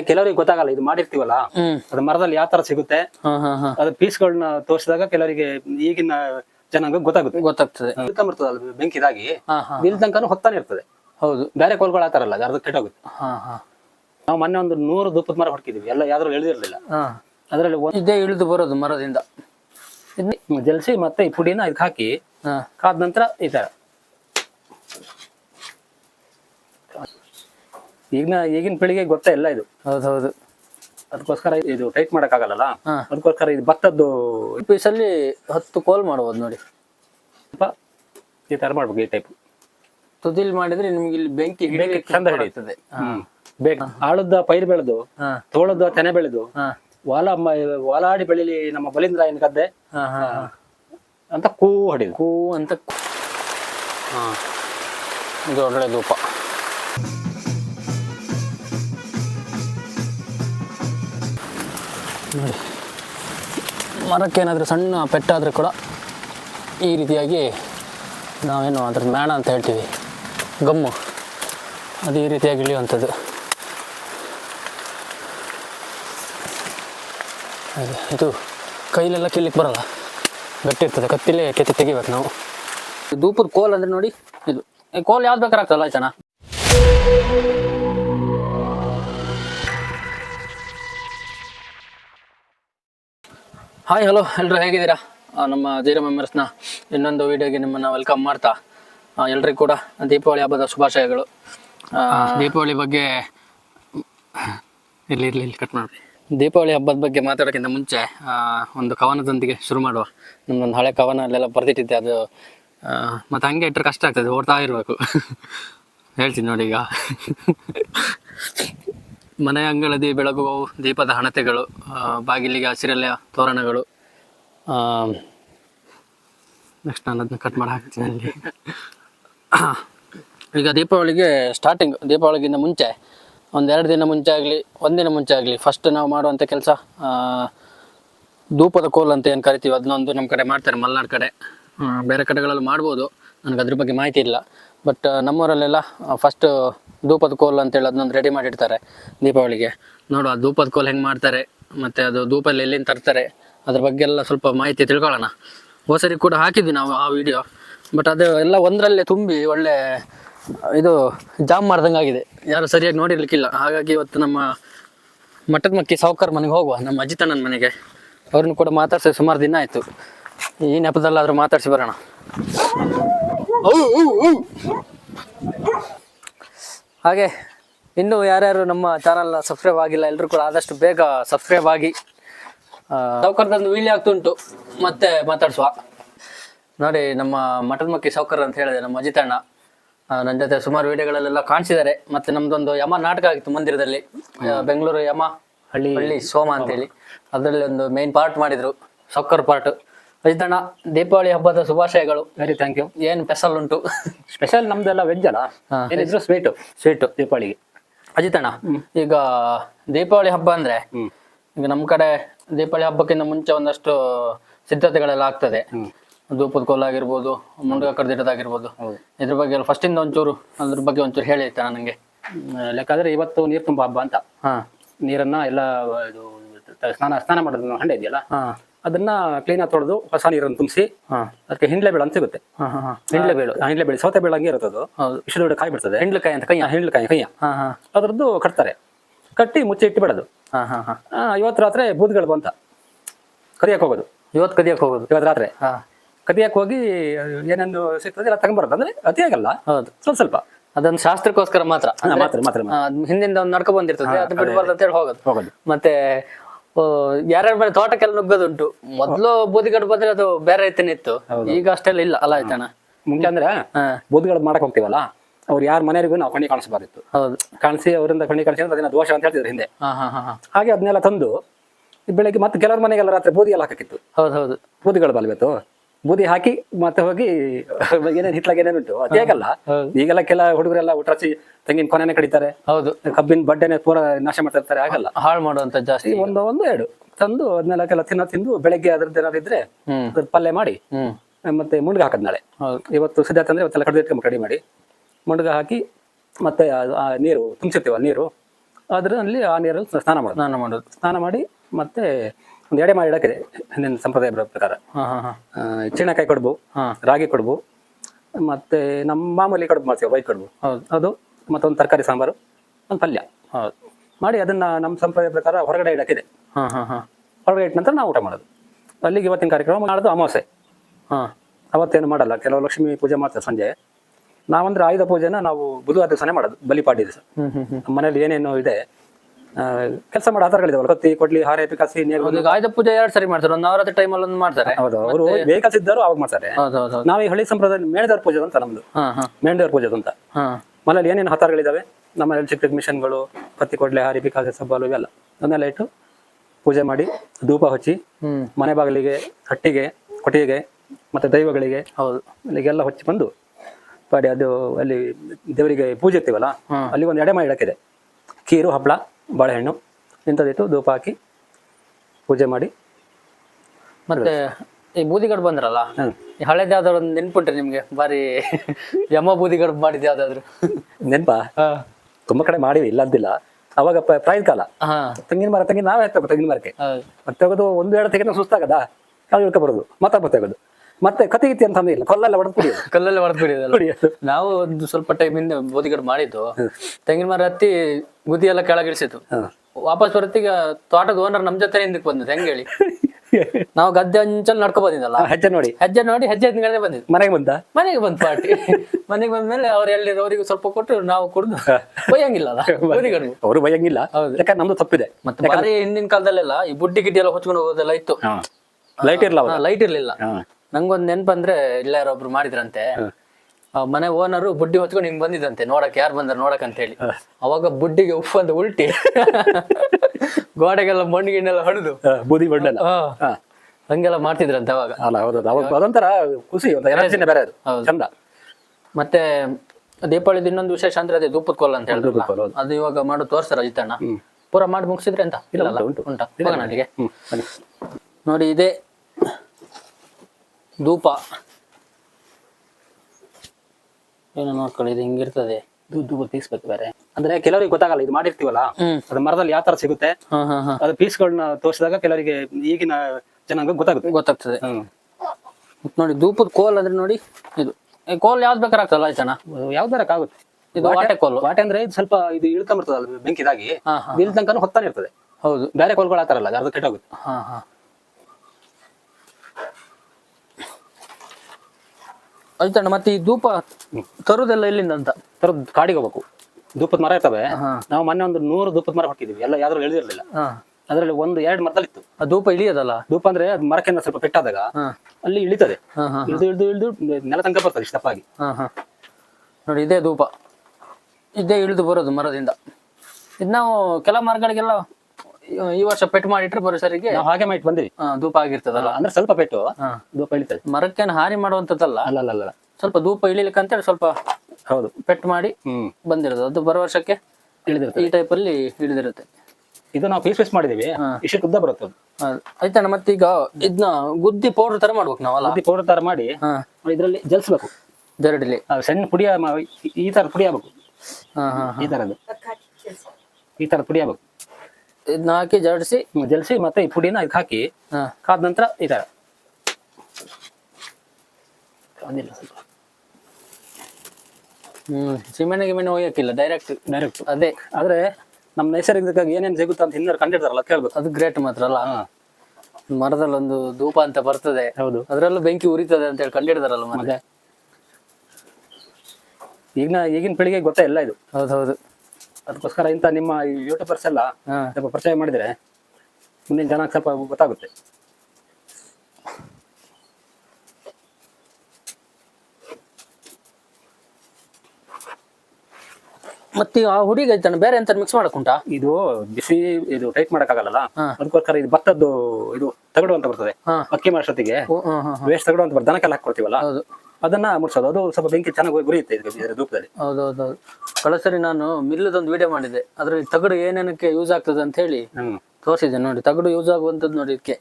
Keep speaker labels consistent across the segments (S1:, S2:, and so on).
S1: ಕೆಲವರಿಗೆ ಗೊತ್ತಾಗಲ್ಲ ಇದು ಮಾಡಿರ್ತೀವಲ್ಲ? ಅದು ಮರದಲ್ಲಿ ಯಾವ ತರ ಸಿಗುತ್ತೆ?
S2: ಹಾ ಹಾ ಗಳನ್ನ
S1: ಅದು ಪೀಸ್ಗಳನ್ನ ತೋರಿಸಿದಾಗ ಕೆಲವರಿಗೆ ಈಗಿನ ಜನಾಂಗ ಗೊತ್ತಾಗುತ್ತೆ.
S2: ಗೊತ್ತಾಗ್ತದೆ.
S1: ಅದು ಬೆಂಕಿ
S2: ಹಾ
S1: ಇಲ್ಲಿ ತನಕ ಹೊತ್ತಾನೆ ಇರ್ತದೆ.
S2: ಹೌದು.
S1: ಬೇರೆ ಕೋಲ್ಗಳು ಆತಾರಲ್ಲ ಅರ್ಧ ಕೆಟ್ಟೋಗುತ್ತೆ.
S2: ಹಾ ಹಾ.
S1: ನಾವು ಮೊನ್ನೆ ಒಂದು ನೂರು ಧೂಪದ ಮರ ಹೊಡ್ಕಿದೀವಿ ಎಲ್ಲ ಯಾವ್ದ್ರಲ್ಲಿ ಎಳೆದಿರ್ಲಿಲ್ಲ.
S2: ಹಾ.
S1: ಅದರಲ್ಲಿ
S2: ಇದೇ ಇಳಿದು ಬರೋದು ಮರದಿಂದ.
S1: ಒಂದು ಜಲ್ಸಿ ಮತ್ತೆ ಈ ಪುಡಿನ ಇದಕ್ಕೆ ಹಾಕಿ ಕಾದ ನಂತರ ಈ ತರ. ಈಗಿನ ಈಗಿನ ಪೀಳಿಗೆ ಗೊತ್ತೇ ಇಲ್ಲ ಇದು.
S2: ಹೌದು ಹೌದು
S1: ಅದಕ್ಕೋಸ್ಕರ ಇದು ಟೈಟ್ ಮಾಡೋಕ್ಕಾಗಲ್ಲ
S2: ಹಾ.
S1: ಅದಕ್ಕೋಸ್ಕರ ಇದು ಭತ್ತದ್ದು
S2: ಪೀಸಲ್ಲಿ ಹತ್ತು ಕೋಲ್ ಮಾಡ್ಬೋದು ನೋಡಿ.
S1: ಸ್ವಲ್ಪ ಈ ತರ ಮಾಡ್ಬೇಕು ಈ ಟೈಪ್
S2: ತುದಿಲ್ ಮಾಡಿದ್ರೆ ನಿಮ್ಗೆ ಇಲ್ಲಿ ಬೆಂಕಿ
S1: ಚಂದ
S2: ಹಿಡಿಯುತ್ತದೆ
S1: ಬೇಕು ಆಳದ ಪೈರು ಬೆಳೆದು
S2: ಹಾ.
S1: ತೋಳದ ತೆನೆ ಬೆಳೆದು
S2: ಹಾ.
S1: ವಾಲ ವಾಲಾಡಿ ಬೆಳಿಲಿ ನಮ್ಮ ಬಲಿಂದ್ರಾಯನ ಗದ್ದೆ
S2: ಹಾ ಹಾ ಹಾ.
S1: ಅಂತ ಕೂ ಹೊಡಿದು
S2: ಕೂ ಅಂತ ಇದು ಒಳ್ಳೆ ಧೂಪ ನೋಡಿ. ಮರಕ್ಕೇನಾದರೂ ಸಣ್ಣ ಪೆಟ್ಟಾದರೂ ಕೂಡ ಈ ರೀತಿಯಾಗಿ ನಾವೇನು ಅದ್ರ ಮೇಣ ಅಂತ ಹೇಳ್ತೀವಿ. ಗಮ್ಮು. ಅದು ಈ ರೀತಿಯಾಗಿ ಇಳಿಯುವಂಥದ್ದು. ಹಾಗೆ, ಇದು ಕೈಲೆಲ್ಲ ಕೀಲಿಕ್ಕೆ ಬರಲ್ಲ. ಗಟ್ಟಿರ್ತದೆ. ಕತ್ತಿಲೇ ಕೆತ್ತಿ ತೆಗಿಬೇಕು ನಾವು. ಧೂಪದ ಕೋಲ್ ಅಂದರೆ ನೋಡಿ, ಇದು. ಕೋಲ್ ಯಾವ್ದು ಬೇಕಾಗ್ತಲ್ಲ ಆಯ್ತಾನ ಹಾಯ್ ಹಲೋ ಎಲ್ಲರೂ ಹೇಗಿದ್ದೀರಾ? ನಮ್ಮ ಜೀರೋ ಮೆಂಬರ್ಸ್ನ ಇನ್ನೊಂದು ವಿಡಿಯೋಗೆ ನಿಮ್ಮನ್ನು ವೆಲ್ಕಮ್ ಮಾಡ್ತಾ ಎಲ್ರಿಗೂ ಕೂಡ ದೀಪಾವಳಿ ಹಬ್ಬದ ಶುಭಾಶಯಗಳು. ದೀಪಾವಳಿ ಬಗ್ಗೆ ಇಲ್ಲಿ ಇರಲಿ ಇಲ್ಲಿ ಕಟ್ ಮಾಡಿ ದೀಪಾವಳಿ ಹಬ್ಬದ ಬಗ್ಗೆ ಮಾತಾಡೋಕ್ಕಿಂತ ಮುಂಚೆ ಒಂದು ಕವನದೊಂದಿಗೆ ಶುರು ಮಾಡುವ. ನಮ್ಮೊಂದು ಹಳೆ ಕವನ ಅಲ್ಲೆಲ್ಲ ಬರ್ದಿಟ್ಟಿದ್ದೆ ಅದು ಮತ್ತೆ ಹಂಗೆ ಇಟ್ಟರೆ ಕಷ್ಟ ಆಗ್ತದೆ ಓಡ್ತಾ ಇರಬೇಕು. ಹೇಳ್ತೀನಿ ನೋಡಿ ಈಗ. ಮನೆ ಅಂಗಳದಿ ಬೆಳಗುವ ದೀಪದ ಹಣತೆಗಳು ಬಾಗಿಲಿಗೆ ಹಸಿರೆಲೆ ತೋರಣಗಳು. ನೆಕ್ಸ್ಟ್ ನಾನು ಅದನ್ನ ಕಟ್ ಮಾಡಿ ಹಾಕ್ತೀನಿ ಅಲ್ಲಿ. ಈಗ ದೀಪಾವಳಿಗೆ ಸ್ಟಾರ್ಟಿಂಗ್ ದೀಪಾವಳಿಗಿಂತ ಮುಂಚೆ, ಒಂದೆರಡು ದಿನ ಮುಂಚೆ ಆಗಲಿ ಒಂದಿನ ಮುಂಚೆ ಆಗಲಿ ಫಸ್ಟ್ ನಾವು ಮಾಡುವಂಥ ಕೆಲಸ ಧೂಪದ ಕೋಲ್ ಅಂತ ಏನು ಕರಿತೀವಿ ಅದನ್ನೊಂದು ನಮ್ಮ ಕಡೆ ಮಾಡ್ತಾರೆ ಮಲ್ನಾಡು ಕಡೆ. ಬೇರೆ ಕಡೆಗಳಲ್ಲಿ ಮಾಡ್ಬೋದು. ನನಗೆ ಅದ್ರ ಬಗ್ಗೆ ಮಾಹಿತಿ ಇಲ್ಲ. ಬಟ್ ನಮ್ಮೂರಲ್ಲೆಲ್ಲ ಫಸ್ಟ್ ಧೂಪದ ಕೋಲ್ ಅಂತೇಳಿ ಅದನ್ನೊಂದು ರೆಡಿ ಮಾಡಿಡ್ತಾರೆ ದೀಪಾವಳಿಗೆ. ನೋಡು, ಆ ಧೂಪದ ಕೋಲ್ ಹೆಂಗೆ ಮಾಡ್ತಾರೆ, ಮತ್ತು ಅದು ಧೂಪಲ್ಲಿ ಎಲ್ಲ ಎಲ್ಲಿಂದ ತರ್ತಾರೆ, ಅದ್ರ ಬಗ್ಗೆ ಎಲ್ಲ ಸ್ವಲ್ಪ ಮಾಹಿತಿ ತಿಳ್ಕೊಳ್ಳೋಣ. ಹೋದ ಸರಿ ಕೂಡ ಹಾಕಿದ್ವಿ ನಾವು ಆ ವಿಡಿಯೋ ಬಟ್ ಅದು ಎಲ್ಲ ಒಂದರಲ್ಲೇ ತುಂಬಿ ಒಳ್ಳೆ, ಇದು ಜಾಮ್ ಮಾಡ್ದಂಗೆ ಆಗಿದೆ. ಯಾರು ಸರಿಯಾಗಿ ನೋಡಿರ್ಲಿಕ್ಕಿಲ್ಲ. ಹಾಗಾಗಿ ಇವತ್ತು ನಮ್ಮ ಮಠದ ಮಕ್ಕಿ ಸಾವುಕಾರ ಮನೆಗೆ ಹೋಗುವ, ನಮ್ಮ ಅಜಿತಣ್ಣನ ಮನೆಗೆ. ಅವ್ರನ್ನ ಕೂಡ ಮಾತಾಡ್ಸಿ ಸುಮಾರು ದಿನ ಆಯಿತು. ಈ ನೆಪದಲ್ಲಾದರೂ ಮಾತಾಡಿಸಿ ಬರೋಣ. ಹಾಗೆ, ಇನ್ನು ಯಾರ್ಯಾರು ನಮ್ಮ ಚಾನಲ್ನ ಸಬ್ಸ್ಕ್ರೈಬ್ ಆಗಿಲ್ಲ ಎಲ್ಲರೂ ಕೂಡ ಆದಷ್ಟು ಬೇಗ ಸಬ್ಸ್ಕ್ರೈಬ್ ಆಗಿ ಸೌಕರ್ದೊಂದು ವೀಲಿ ಆಗ್ತುಂಟು, ಮತ್ತೆ ಮಾತಾಡ್ಸುವ. ನೋಡಿ, ನಮ್ಮ ಮಠದ ಮಕ್ಕಿ ಸೌಕರ್ ಅಂತ ಹೇಳಿದೆ, ನಮ್ಮ ಅಜಿತಣ್ಣ ನನ್ನ ಜೊತೆ ಸುಮಾರು ವಿಡಿಯೋಗಳಲ್ಲೆಲ್ಲ ಕಾಣಿಸಿದ್ದಾರೆ, ಮತ್ತೆ ನಮ್ದೊಂದು ಯಮ ನಾಟಕ ಆಗಿತ್ತು ಮಂದಿರದಲ್ಲಿ. ಬೆಂಗಳೂರು ಯಮ ಹಳ್ಳಿ ಹಳ್ಳಿ ಸೋಮ ಅಂತೇಳಿ. ಅದರಲ್ಲಿ ಒಂದು ಮೇನ್ ಪಾರ್ಟ್ ಮಾಡಿದ್ರು ಸೌಕರ್ ಪಾರ್ಟ್ ಅಜಿತಣ್ಣ ದೀಪಾವಳಿ ಹಬ್ಬದ ಶುಭಾಶಯಗಳು.
S1: ವೆರಿ ಥ್ಯಾಂಕ್ ಯು
S2: ಏನು ಸ್ಪೆಷಲ್ ಉಂಟು?
S1: ಸ್ಪೆಷಲ್ ನಮ್ದೆಲ್ಲ ವೆಜ್ ಅಲ್ಲ. ಏನಿದ್ರು ಸ್ವೀಟು
S2: ಸ್ವೀಟು
S1: ದೀಪಾವಳಿಗೆ.
S2: ಅಜಿತಣ್ಣ ಈಗ ದೀಪಾವಳಿ ಹಬ್ಬ ಅಂದ್ರೆ ಈಗ ನಮ್ಮ ಕಡೆ ದೀಪಾವಳಿ ಹಬ್ಬಕ್ಕಿಂತ ಮುಂಚೆ ಒಂದಷ್ಟು ಸಿದ್ಧತೆಗಳೆಲ್ಲ ಆಗ್ತದೆ. ಧೂಪದ ಕೋಲ್ ಆಗಿರ್ಬೋದು ಮುಂಡುಗ ಕಡ್ದಿಡೋದಾಗಿರ್ಬೋದು. ಇದ್ರ ಬಗ್ಗೆ ಎಲ್ಲ ಫಸ್ಟಿಂದ ಒಂಚೂರು ಅದ್ರ ಬಗ್ಗೆ ಒಂಚೂರು ಹೇಳಿ ಆಯ್ತಾ ನನಗೆ?
S1: ಲೆಕ್ಕಾದ್ರೆ ಇವತ್ತು ನೀರು ತುಂಬ ಹಬ್ಬ ಅಂತ.
S2: ಹಾ.
S1: ನೀರನ್ನ ಎಲ್ಲ ಇದು ಸ್ನಾನ ಸ್ನಾನ ಮಾಡೋದು ಹಂಡೆ ಇದೆಯಲ್ಲ?
S2: ಹಾ
S1: ಕ್ಲೀನ್ ಆಗಿ ತೊಳೆದು ಹೊಸ ನೀರನ್ನು ತುಂಬಿಸಿ ಅದಕ್ಕೆ ಹಿಂಡ್ಲೆ ಬೇಳೆ ಅಂತ ಸಿಗುತ್ತೆ. ಹಿಂಡ್ಲೆ ಬೇಳು ಹಿಂಡ್ಲೆ ಬೇಳೆ ಸೌತೆ ಬೇಳೆ ಹಂಗೆ ಇರುತ್ತೆ ಅದು ಇಷ್ಟದೊಡ್ಡ ಕಾಯಿ ಬಿಡ್ತದೆ
S2: ಹೆಂಡ್ಲಕಾಯಿ ಅಂತ ಕೈಯ?
S1: ಹಿಂಡ್ಲೆ ಕಾಯಿ ಕೈಯ. ಅದರದ್ದು ಕಟ್ತಾರೆ. ಕಟ್ಟಿ ಮುಚ್ಚಿ ಇಟ್ಟು
S2: ಹಾ
S1: ಇವತ್ತು ರಾತ್ರಿ ಬೂದ್ಗಳು ಬಂತ. ಕದಿಯಕ್ಕೆ ಹೋಗೋದು.
S2: ಇವತ್ತು ಕದಿಯಕ್ಕೆ ಹೋಗೋದು?
S1: ಇವತ್ತು ರಾತ್ರಿ. ಕದಿಯಕ್ಕೆ ಹೋಗಿ ಏನೇನು ಸಿಗ್ತದೆ ಎಲ್ಲ ತಗೊಂಡ್ಬರೋದು ಅಂದ್ರೆ ಅತಿಯಾಗಲ್ಲ
S2: ಹೌದು.
S1: ಸ್ವಲ್ಪ ಸ್ವಲ್ಪ.
S2: ಅದೊಂದು ಶಾಸ್ತ್ರಕ್ಕೋಸ್ಕರ ಮಾತ್ರ.
S1: ಮಾತ್ರ
S2: ಹಿಂದಿಂದ ಒಂದು ನಡ್ಕೊ ಬಂದಿರ್ತದೆ. ಅದು ಬಿಡಬಾರ್ದು ಅಂತ ಹೇಳಿ ಹೋಗೋದು.
S1: ಹೋಗೋದು.
S2: ಮತ್ತೆ ಯಾರ್ಯಾರ ಮೇಲೆ ತೋಟಕ್ಕೆಲ್ಲ ನುಗ್ಗೋದುಂಟು. ಮೊದ್ಲು ಬೂದಿಗಟ್ಟು ಬಂದ್ರೆ ಅದು ಬೇರೆ ರೀತಿನೇ ಇತ್ತು ಈಗ ಅಷ್ಟೆಲ್ಲ ಇಲ್ಲ. ಅಲ್ಲ ಆಯ್ತಣ್ಣ
S1: ಮುಂಚೆ ಅಂದ್ರೆ ಬೂದ್ಗಳು ಮಾಡಕ್ ಹೋಗ್ತೀವಲ್ಲ ಅವ್ರು ಯಾರ ಮನೆಯವರಿಗೂ ನಾವು ಕಣ್ಣಿ ಕಾಣಿಸಬಾರ್ದಿತ್ತು.
S2: ಹೌದು.
S1: ಕಾಣಿಸಿ ಅವರಿಂದ ಕಣ್ಣಿ ಕಾಣಿಸಿ ಅದನ್ನ ದೋಷ ಅಂತ ಹೇಳ್ತಿದ್ರು ಹಿಂದೆ.
S2: ಹಾ ಹಾ ಹಾ ಹಾ.
S1: ಹಾಗೆ ಅದನ್ನೆಲ್ಲ ತಂದು ಬೆಳಗ್ಗೆ ಮತ್ತೆ ಕೆಲವ್ರ ಮನೆಗೆಲ್ಲ ರಾತ್ರಿ ಬೂದಿ ಎಲ್ಲ ಹಾಕಿತ್ತು
S2: ಹೌದು. ಹೌದು
S1: ಬೂದಿಗಳು ಬಲ್ಬೇಕು ಬೂದಿ ಹಾಕಿ ಮತ್ತೆ ಹೋಗಿ ಏನೇನು ಹಿತ್ಲಾಗ ಏನೇನುಂಟು ಅದೇಗಲ್ಲ. ಈಗೆಲ್ಲ ಕೆಲ ಹುಡುಗರೆಲ್ಲ ಉಟ್ರಾಸಿ ತೆಂಗಿನ ಕೊನೆನೆ ಕಡಿತಾರೆ.
S2: ಹೌದು.
S1: ಕಬ್ಬಿನ ಬಡ್ಡೆನೆ ಪೂರ ನಾಶ ಮಾಡ್ತಾ ಇರ್ತಾರೆ ಆಗಲ್ಲ.
S2: ಹಾಳು ಮಾಡುವಂತ ಜಾಸ್ತಿ
S1: ಒಂದು ಒಂದು ಎರಡು. ತಂದು ಅದನ್ನೆಲ್ಲ ಕೆಲ ತಿನ್ನ ತಿಂದು ಬೆಳಗ್ಗೆ ಅದ್ರದ್ದು ಏನಾದ್ರು ಇದ್ರೆ ಅದ್ರ ಪಲ್ಯ ಮಾಡಿ ಮತ್ತೆ ಮುಂಡ್ಗ ಹಾಕದ್ ನಾಳೆ. ಇವತ್ತು ಸಿದ್ಧಾರ್ಥ ಅಂದ್ರೆ ಇವತ್ತೆಲ್ಲ ಕಡ್ದು ಇಟ್ಕೊಂಬ ರೆಡಿ ಮಾಡಿ. ಮುಂಡ್ಗ ಹಾಕಿ ಮತ್ತೆ ಆ- ನೀರು ತುಂಬಿಸಿರ್ತೀವ ನೀರು ಅದರಲ್ಲಿ ಆ ನೀರಲ್ಲಿ ಸ್ನಾನ ಮಾಡೋದು.
S2: ಸ್ನಾನ ಮಾಡೋದು.
S1: ಸ್ನಾನ ಮಾಡಿ ಮತ್ತೆ ಒಂದು ಎಡೆ ಮಾಡಿ ಇಡಕ್ಕಿದೆ ಹಿಂದಿನ ಸಂಪ್ರದಾಯ ಬರೋ ಪ್ರಕಾರ. ಚೀಣಕಾಯಿ ಕೊಡ್ಬು ರಾಗಿ ಕಡುಬು ಮತ್ತೆ ನಮ್ಮ ಮಾಮೂಲಿ ಕಡುಬು ಮಾಡ್ತೀವಿ ವೈಟ್ ಕಡುಬು.
S2: ಹೌದು.
S1: ಅದು ಮತ್ತೊಂದು ತರಕಾರಿ ಸಾಂಬಾರು ಒಂದು ಪಲ್ಯ.
S2: ಹೌದು.
S1: ಮಾಡಿ ಅದನ್ನ ನಮ್ಮ ಸಂಪ್ರದಾಯ ಪ್ರಕಾರ ಹೊರಗಡೆ ಇಡಕ್ಕಿದೆ.
S2: ಹಾ ಹಾ ಹಾ.
S1: ಹೊರಗಡೆ ಇಟ್ಟ ನಂತರ ನಾವು ಊಟ ಮಾಡೋದು. ಅಲ್ಲಿಗೆ ಇವತ್ತಿನ ಕಾರ್ಯಕ್ರಮ ಮಾಡೋದು ಅಮಾವಾಸ್ಯೆ.
S2: ಹಾಂ.
S1: ಅವತ್ತೇನು ಮಾಡಲ್ಲ ಕೆಲವು ಲಕ್ಷ್ಮಿ ಪೂಜೆ ಮಾಡ್ತೇವೆ ಸಂಜೆ. ನಾವಂದ್ರೆ ಆಯುಧ ಪೂಜೆನ ನಾವು ಬುಧವಾರ ದಿವಸನೇ ಮಾಡೋದು ಬಲಿಪಾಡಿ ದಿವಸ. ಮನೇಲಿ ಏನೇನು ಇದೆ ಕೆಲಸ ಮಾಡೋ ಆಧಾರಗಳಿದಾವಲ್ಲ ಕತ್ತಿ ಕೊಡ್ಲಿ ಹಾರೆ
S2: ಕಸಿ ಆಯುಧ ಪೂಜೆ ಎರಡು ಸರಿ ಮಾಡ್ತಾರೆ ಒಂದು ನವರಾತ್ರಿ ಟೈಮಲ್ಲಿ ಒಂದು ಮಾಡ್ತಾರೆ.
S1: ಹೌದು ಅವರು ವೆಹಿಕಲ್ಸ್ ಇದ್ದರು ಅವಾಗ ಮಾಡ್ತಾರೆ. ನಾವು ಈ ಹಳ್ಳಿ ಸಂಪ್ರದಾಯ ಮೇಣದವ್ರ ಪೂಜೆ ಅಂತ ನಮ್ದು. ಮೇಣದೇವ್ರ ಪೂಜೆ ಅಂತ. ಮನೇಲಿ ಏನೇನು ಹತಾರಗಳಿದಾವೆ ನಮ್ಮಲ್ಲಿ ಚಿಕ್ಕ ಚಿಕ್ಕ ಮಿಷನ್ಗಳು ಕತ್ತಿ ಕೊಡ್ಲೆ ಹಾರಿ ಪಿಕಾಸಿ ಸಬ್ಬಾಲು ಇವೆಲ್ಲ. ಅದನ್ನೆಲ್ಲ ಇಟ್ಟು ಪೂಜೆ ಮಾಡಿ ಧೂಪ ಹಚ್ಚಿ ಮನೆ ಬಾಗಿಲಿಗೆ ಹಟ್ಟಿಗೆ ಕೊಟ್ಟಿಗೆ ಮತ್ತೆ ದೈವಗಳಿಗೆ
S2: ಹೌದು.
S1: ಅಲ್ಲಿಗೆಲ್ಲ ಹೊಚ್ಚಿ ಬಂದು ಪಾಡಿ ಅದು ಅಲ್ಲಿ ದೇವರಿಗೆ ಪೂಜೆ ಇರ್ತೀವಲ್ಲ. ಅಲ್ಲಿ ಒಂದು ಎಡೆ ಮಾಡಿ ಇಡಕ್ಕಿದೆ. ಕೀರು ಹಪ್ಪಳ ಬಾಳೆಹಣ್ಣು ಇಂಥದ್ದಿತ್ತು ಧೂಪ ಹಾಕಿ ಪೂಜೆ ಮಾಡಿ
S2: ಮತ್ತೆ ಈ ಬೂದಿಗಡ್ ಬಂದ್ರಲ್ಲ ಹಳೇದ್ ಯಾವ್ದಾದ್ರು ಒಂದು ನೆನ್ಪುಂಟ್ರಿ ನಿಮ್ಗೆ? ಬಾರಿ ಯಮ ಬೂದಿಗಡ್ ಮಾಡಿದ್ ಯಾವ್ದಾದ್ರು
S1: ನೆನ್ಪಾ ತುಂಬಾ ಕಡೆ ಮಾಡಿವಿ ಇಲ್ಲ ಅಂತಿಲ್ಲ ಅವಾಗ ಪ್ರಾಯದ ಕಾಲ.
S2: ಹಾ.
S1: ತೆಂಗಿನ ಮರ ತೆಂಗಿನ ನಾವೇ ತೆಂಗಿನ ಮರಕ್ಕೆ. ಮತ್ತೆ ತೆಗೆದು ಒಂದು ಎರಡು ತೆಗೆದ ಸುಸ್ತಾಗದ? ಯಾವಾಗ ಇಳ್ಕೊಬರೋದು. ಮತ್ತೆ ತೆಗೆದು. ಮತ್ತೆ ಕತೆ ಗಿತಿ ಅಂತ ಇಲ್ಲ ಕೊಲ್ಲೆಲ್ಲ ಹೊಡೆದು ಕುಡಿಯೋದು.
S2: ಕಲ್ಲಲ್ಲಿ ಹೊಡೆದ್
S1: ಕುಡಿಯೋದು
S2: ನಾವು ಒಂದು ಸ್ವಲ್ಪ ಟೈಮ್ ಹಿಂದೆ ಬೋಧಿಗಡ ಮಾಡಿದ್ದು. ತೆಂಗಿನ ಮರ ಹತ್ತಿ ಗುದಿ ಎಲ್ಲ
S1: ಕೆಳಗಿಳಿಸಿತು
S2: ವಾಪಸ್ ಬರತ್ತೀಗ ತೋಟದ ಓನರ್ ನಮ್ ಜೊತೆ ಹಿಂದಕ್ಕೆ ಬಂದ ಹೆಂಗ್ ಹೇಳಿ? ನಾವು ಗದ್ದೆ ಅಂಚಲ್ ನಡ್ಕೊ ಬಂದಿದ್ದಲ್ಲ.
S1: ಹೆಜ್ಜೆ ನೋಡಿ.
S2: ಹೆಜ್ಜೆ ನೋಡಿ ಹೆಜ್ಜೆ ಹಿಂದ್ಗಡೆ ಬಂದಿದ್ದು.
S1: ಮನೆಗೆ ಬಂದ?
S2: ಮನೆಗೆ ಬಂದ್ ಪಾರ್ಟಿ ಮನೆಗೆ ಬಂದ್ಮೇಲೆ ಅವ್ರು ಎಲ್ಲಿ ಅವರಿಗೆ ಸ್ವಲ್ಪ ಕೊಟ್ಟು ನಾವು ಕುಡಿದು ಬೈಯಂಗಿಲ್ಲ ಅಲ್ಲ ಬೂದಿಗಡ್ಬು
S1: ಅವರು ಭಯಂಗಿಲ್ಲ ಯಾಕಂದ್ರೆ ನಮ್ದು ತಪ್ಪಿದೆ.
S2: ಮತ್ತೆ ಬಾರಿ ಹಿಂದಿನ ಕಾಲದಲ್ಲೆಲ್ಲ ಈ ಬುಡ್ಡಿ ಗಿಡ್ಡಿ ಎಲ್ಲ ಹೊಚ್ಕೊಂಡು ಹೋಗೋದೆಲ್ಲ ಇತ್ತು.
S1: ಲೈಟ್ ಇರ್ಲಿಲ್ಲ
S2: ಲೈಟ್ ಇರ್ಲಿಲ್ಲ. ನಂಗೊಂದ್ ನೆನ್ಪಂದ್ರೆ ಇಲ್ಲ ಯಾರೊಬ್ರು ಮಾಡಿದ್ರಂತೆ. ಆ ಮನೆ ಓನರು ಬುಡ್ಡಿ ಹೊತ್ಕೊಂಡು ಹಿಂಗ್ ಬಂದಿದಂತೆ ನೋಡಕ್ ಯಾರು ಬಂದ್ರೆ ನೋಡಕ್ ಅಂತ ಹೇಳಿ ಅವಾಗ ಬುಡ್ಡಿಗೆ ಉಫ್ ಅಂತ ಉಲ್ಟಿ. ಗೋಡೆಗೆಲ್ಲ ಮಣ್ಣು ಗಿಣ್ಣೆಲ್ಲ ಹೊಡೆದು
S1: ಬೂದಿ ಬಣ್ಣ.
S2: ಹಂಗೆಲ್ಲ ಮಾಡ್ತಿದ್ರಂತೆ ಅವಾಗ.
S1: ಅಲ್ಲ ಹೌದು ಅವಾಗ ಅದೊಂಥರ ಖುಷಿ ಒಂದು ಎನರ್ಜಿನೇ ಬೇರೆ ಅದು. ಚಂದ.
S2: ಮತ್ತೆ ದೀಪಾವಳಿದ ಇನ್ನೊಂದು ವಿಶೇಷ ಅಂದ್ರೆ ಅದೇ ಧೂಪದ ಕೋಲ್ ಅಂತ
S1: ಹೌದು.
S2: ಅದು ಇವಾಗ ಮಾಡು ತೋರ್ಸ್ತಾರ ಅಜಿತಣ್ಣ. ಪೂರ ಮಾಡಿ ಮುಗಿಸಿದ್ರೆ ಅಂತ? ಇಲ್ಲ
S1: ಉಂಟು.
S2: ನೋಡಿ ಇದೇ ಧೂಪ. ಏನೋ ನೋಡ್ಕೊಳ್ಳಿ ಇದು ಹಿಂಗಿರ್ತದೆ.
S1: ದುಡ್ಡು ಧೂಪ ತೀಸ್ಬೇಕು ಬೇರೆ. ಅಂದ್ರೆ ಕೆಲವರಿಗೆ ಗೊತ್ತಾಗಲ್ಲ ಇದು ಮಾಡಿರ್ತೀವಲ್ಲ. ಅದು ಮರದಲ್ಲಿ ಯಾವ ತರ ಸಿಗುತ್ತೆ?
S2: ಹಾ ಹಾ ಹಾ.
S1: ಅದು ಪೀಸ್ಗಳನ್ನ ತೋರಿಸಿದಾಗ ಕೆಲವರಿಗೆ ಈಗಿನ ಜನಾಂಗ ಗೊತ್ತಾಗುತ್ತೆ.
S2: ಗೊತ್ತಾಗ್ತದೆ. ನೋಡಿ ಧೂಪದ ಕೋಲ್ ಅಂದ್ರೆ ನೋಡಿ ಇದು. ಈ ಕೋಲ್ ಯಾವ್ದು ಬೇಕಾದ್ರೆ ಆಗ್ತದಲ್ಲ ಜನ?
S1: ಯಾವ್ದಾರಕ್ ಆಗುತ್ತೆ
S2: ಇದು ವಾಟೆ ಕೋಲ್.
S1: ವಾಟೆ ಅಂದ್ರೆ ಇದು ಸ್ವಲ್ಪ ಇದು ಇಳ್ಕೊಂಬರ್ತದಲ್ಲ ಬೆಂಕಿದಾಗಿ.
S2: ಹಾ ಹಾ
S1: ಇಲ್ ತನಕ ಹೊತ್ತಾನೆ ಇರ್ತದೆ.
S2: ಹೌದು.
S1: ಬೇರೆ ಕೋಲ್ಗಳು ಆತರಲ್ಲ ಅದು ಕೆಟ್ಟೋಗುತ್ತೆ.
S2: ಹಾ ಹಾ. ಆಯ್ತಣ್ಣ ಮತ್ತೆ ಈ ಧೂಪ ತರುದೆಲ್ಲ ಎಲ್ಲಿಂದ ಅಂತ?
S1: ತರದ್ ಕಾಡಿಗೆ ಹೋಗ್ಬೇಕು. ಧೂಪದ ಮರ ಇರ್ತವೆ. ನಾವು ಮೊನ್ನೆ ಒಂದು ನೂರು ಧೂಪದ ಮರ ಹೊಟ್ಟಿದ್ವಿ ಎಲ್ಲ ಯಾವ್ದ್ರಲ್ಲಿ ಎಳ್ದಿರ್ಲಿಲ್ಲ. ಅದರಲ್ಲಿ ಒಂದು ಎರಡು ಮರದಲ್ಲಿತ್ತು.
S2: ಆ ಧೂಪ ಇಳಿಯೋದಲ್ಲ?
S1: ಧೂಪ ಅಂದ್ರೆ ಅದು ಮರಕ್ಕಿಂತ ಸ್ವಲ್ಪ ಪೆಟ್ಟಾದಾಗ
S2: ಹಾ.
S1: ಅಲ್ಲಿ ಇಳಿತದೆ. ಇಳಿದು ಇಳಿದು ಇಳಿದು ನೆಲ ತನಕ ಬರ್ತದೆ
S2: ಹಾ. ನೋಡಿ ಇದೇ ಧೂಪ. ಇದೇ ಇಳಿದು ಬರೋದು ಮರದಿಂದ. ಇದು ನಾವು ಕೆಲ ಮರಗಳಿಗೆಲ್ಲ ಈ- ವರ್ಷ ಪೆಟ್ಟು ಮಾಡಿಟ್ರೆ ಬರೋ ಸರಿಗೆ
S1: ನಾವು ಹಾಗೆ ಮಾಡಿ ಬಂದಿವಿ
S2: ಆ, ಧೂಪ ಆಗಿರ್ತದಲ್ಲ?
S1: ಅಂದ್ರೆ ಸ್ವಲ್ಪ ಪೆಟ್ಟು ಧೂಪ ಇಳಿತದೆ.
S2: ಮರಕ್ಕೆ ಹಾನಿ ಮಾಡುವಂತದ್ದಲ್ಲ
S1: ಅಲ್ಲ ಅಲ್ಲ ಅಲ್ಲ. ಅಲ್ಲ.
S2: ಸ್ವಲ್ಪ ಧೂಪ ಇಳಿಲಿಕ್ಕೆ ಅಂತೇಳಿ ಸ್ವಲ್ಪ
S1: ಹೌದು.
S2: ಪೆಟ್ಟು ಮಾಡಿ
S1: ಹ್ಮ್.
S2: ಬಂದಿರೋದು. ಅದು ಬರೋ ವರ್ಷಕ್ಕೆ
S1: ಇಳಿದಿರುತ್ತೆ.
S2: ಈ ಟೈಪ್ ಅಲ್ಲಿ ಇಳಿದಿರುತ್ತೆ.
S1: ಇದು ನಾವು ಪೀಸ್ ಪೀಸ್ ಮಾಡಿದೀವಿ. ಇಷ್ಟು ಉದ್ದ ಬರುತ್ತೆ ಅದು.
S2: ಆಯ್ತಣ್ಣ ಮತ್ತೀಗ ಇದನ್ನ ಗುದ್ದಿ ಪೌಡರ್ ತರ ಮಾಡ್ಬೇಕು ನಾವು
S1: ಗುದ್ದಿ ಪೌಡರ್ ತರ ಮಾಡಿ
S2: ಹಾ.
S1: ಇದರಲ್ಲಿ ಜಲ್ಸ್ಬೇಕು.
S2: ಜರಡಿಲಿ.
S1: ಆ ಸಣ್ಣ ಪುಡಿಯ ಈ- ಈ ತರ ಪುಡಿ ಆಗ್ಬೇಕು.
S2: ಹಾ ಹಾ
S1: ಈ ತರದ್ದು ಈ ತರ ಪುಡಿ ಆಗ್ಬೇಕು.
S2: ಇದನ್ನ ಹಾಕಿ
S1: ಜಡಿಸಿ ಜಲ್ಸಿ ಮತ್ತೆ ಈ ಪುಡಿನ ಇದಕ್ಕೆ ಹಾಕಿ ಕಾದ ನಂತರ ಈ ತರ. ಅದಿಲ್ಲ ಸ್ವಲ್ಪ.
S2: ಹ್ಮ್ ಸಿಮೆಂಟ್ ಗಿಮೆಣ್ಣೆ ಒಯ್ಯಕ್ಕಿಲ್ಲ ಡೈರೆಕ್ಟ್
S1: ಡೈರೆಕ್ಟ್
S2: ಅದೇ.
S1: ಆದ್ರೆ ನಮ್ಮ ನೈಸರ್ಗಿಕವಾಗಿ ಏನೇನ್ ಸಿಗುತ್ತೆ ಅಂತ ಹಿಂದೆ ಕಂಡಿಡ್ತಾರಲ್ಲ ಕೇಳ್ಬೇಕು.
S2: ಅದು ಗ್ರೇಟ್ ಮಾತ್ರ ಅಲ್ಲ. ಮರದಲ್ಲಿ ಒಂದು ಧೂಪ ಅಂತ ಬರ್ತದೆ.
S1: ಹೌದು.
S2: ಅದರಲ್ಲೂ ಬೆಂಕಿ ಉರಿತದೆ ಅಂತ ಹೇಳಿ ಕಂಡಿಡ್ತಾರಲ್ಲ ಮತ್ತೆ?
S1: ಈಗಿನ ಈಗಿನ ಪೀಳಿಗೆ ಗೊತ್ತಾ ಇಲ್ಲ ಇದು.
S2: ಹೌದೌದು.
S1: ಅದಕ್ಕೋಸ್ಕರ ಇಂಥ ನಿಮ್ಮ ಯೂಟ್ಯೂಬರ್ಸ್ ಎಲ್ಲ ಸ್ವಲ್ಪ ಪರಿಚಯ ಮಾಡಿದ್ರೆ ಮುಂದಿನ ಜನಕ್ಕೆ ಸ್ವಲ್ಪ ಗೊತ್ತಾಗುತ್ತೆ.
S2: ಮತ್ತೆ ಆ ಹುಡಿಗೆ ಬೇರೆ ಎಂತ ಮಿಕ್ಸ್ ಮಾಡಕ್ಕುಂಟಾ
S1: ಇದು ಬಿಸಿ ಇದು ಟೈಟ್ ಮಾಡಕ್ಕಾಗಲ್ಲ. ಅದಕ್ಕೋಸ್ಕರ ಇದು ಭತ್ತದ್ದು ಇದು ತಗಡು ಅಂತ ಬರ್ತದೆ. ಅಕ್ಕಿ
S2: ಹಾ.
S1: ವೇಸ್ಟ್ ತಗಡು ಅಂತ ಬರ್ತದೆ. ದನಕ್ಕೆಲ್ಲ ಹಾಕೊಡ್ತೀವಲ್ಲ
S2: ಹೌದು.
S1: ಅದನ್ನ ಮುಟ್ಸೋದು. ಅದು ಸ್ವಲ್ಪ ಬೆಂಕಿ ಚೆನ್ನಾಗಿ ಗುರಿಯುತ್ತೆ ಇದು ಇದರ ಧೂಪದಲ್ಲಿ.
S2: ಹೌದೌದು. ಕಳೆದ ಸರಿ ನಾನು ಮಿಲ್ಲದೊಂದು ವಿಡಿಯೋ ಮಾಡಿದೆ ಅದ್ರಲ್ಲಿ ತಗಡು ಏನೇನಕ್ಕೆ ಯೂಸ್ ಆಗ್ತದೆ ಅಂತ ಹೇಳಿ
S1: ತೋರಿಸಿದೆ
S2: ತೋರಿಸಿದ್ದೆ ನೋಡಿ. ತಗಡು ಯೂಸ್ ಆಗುವಂಥದ್ದು ನೋಡಿ ಇದಕ್ಕೆ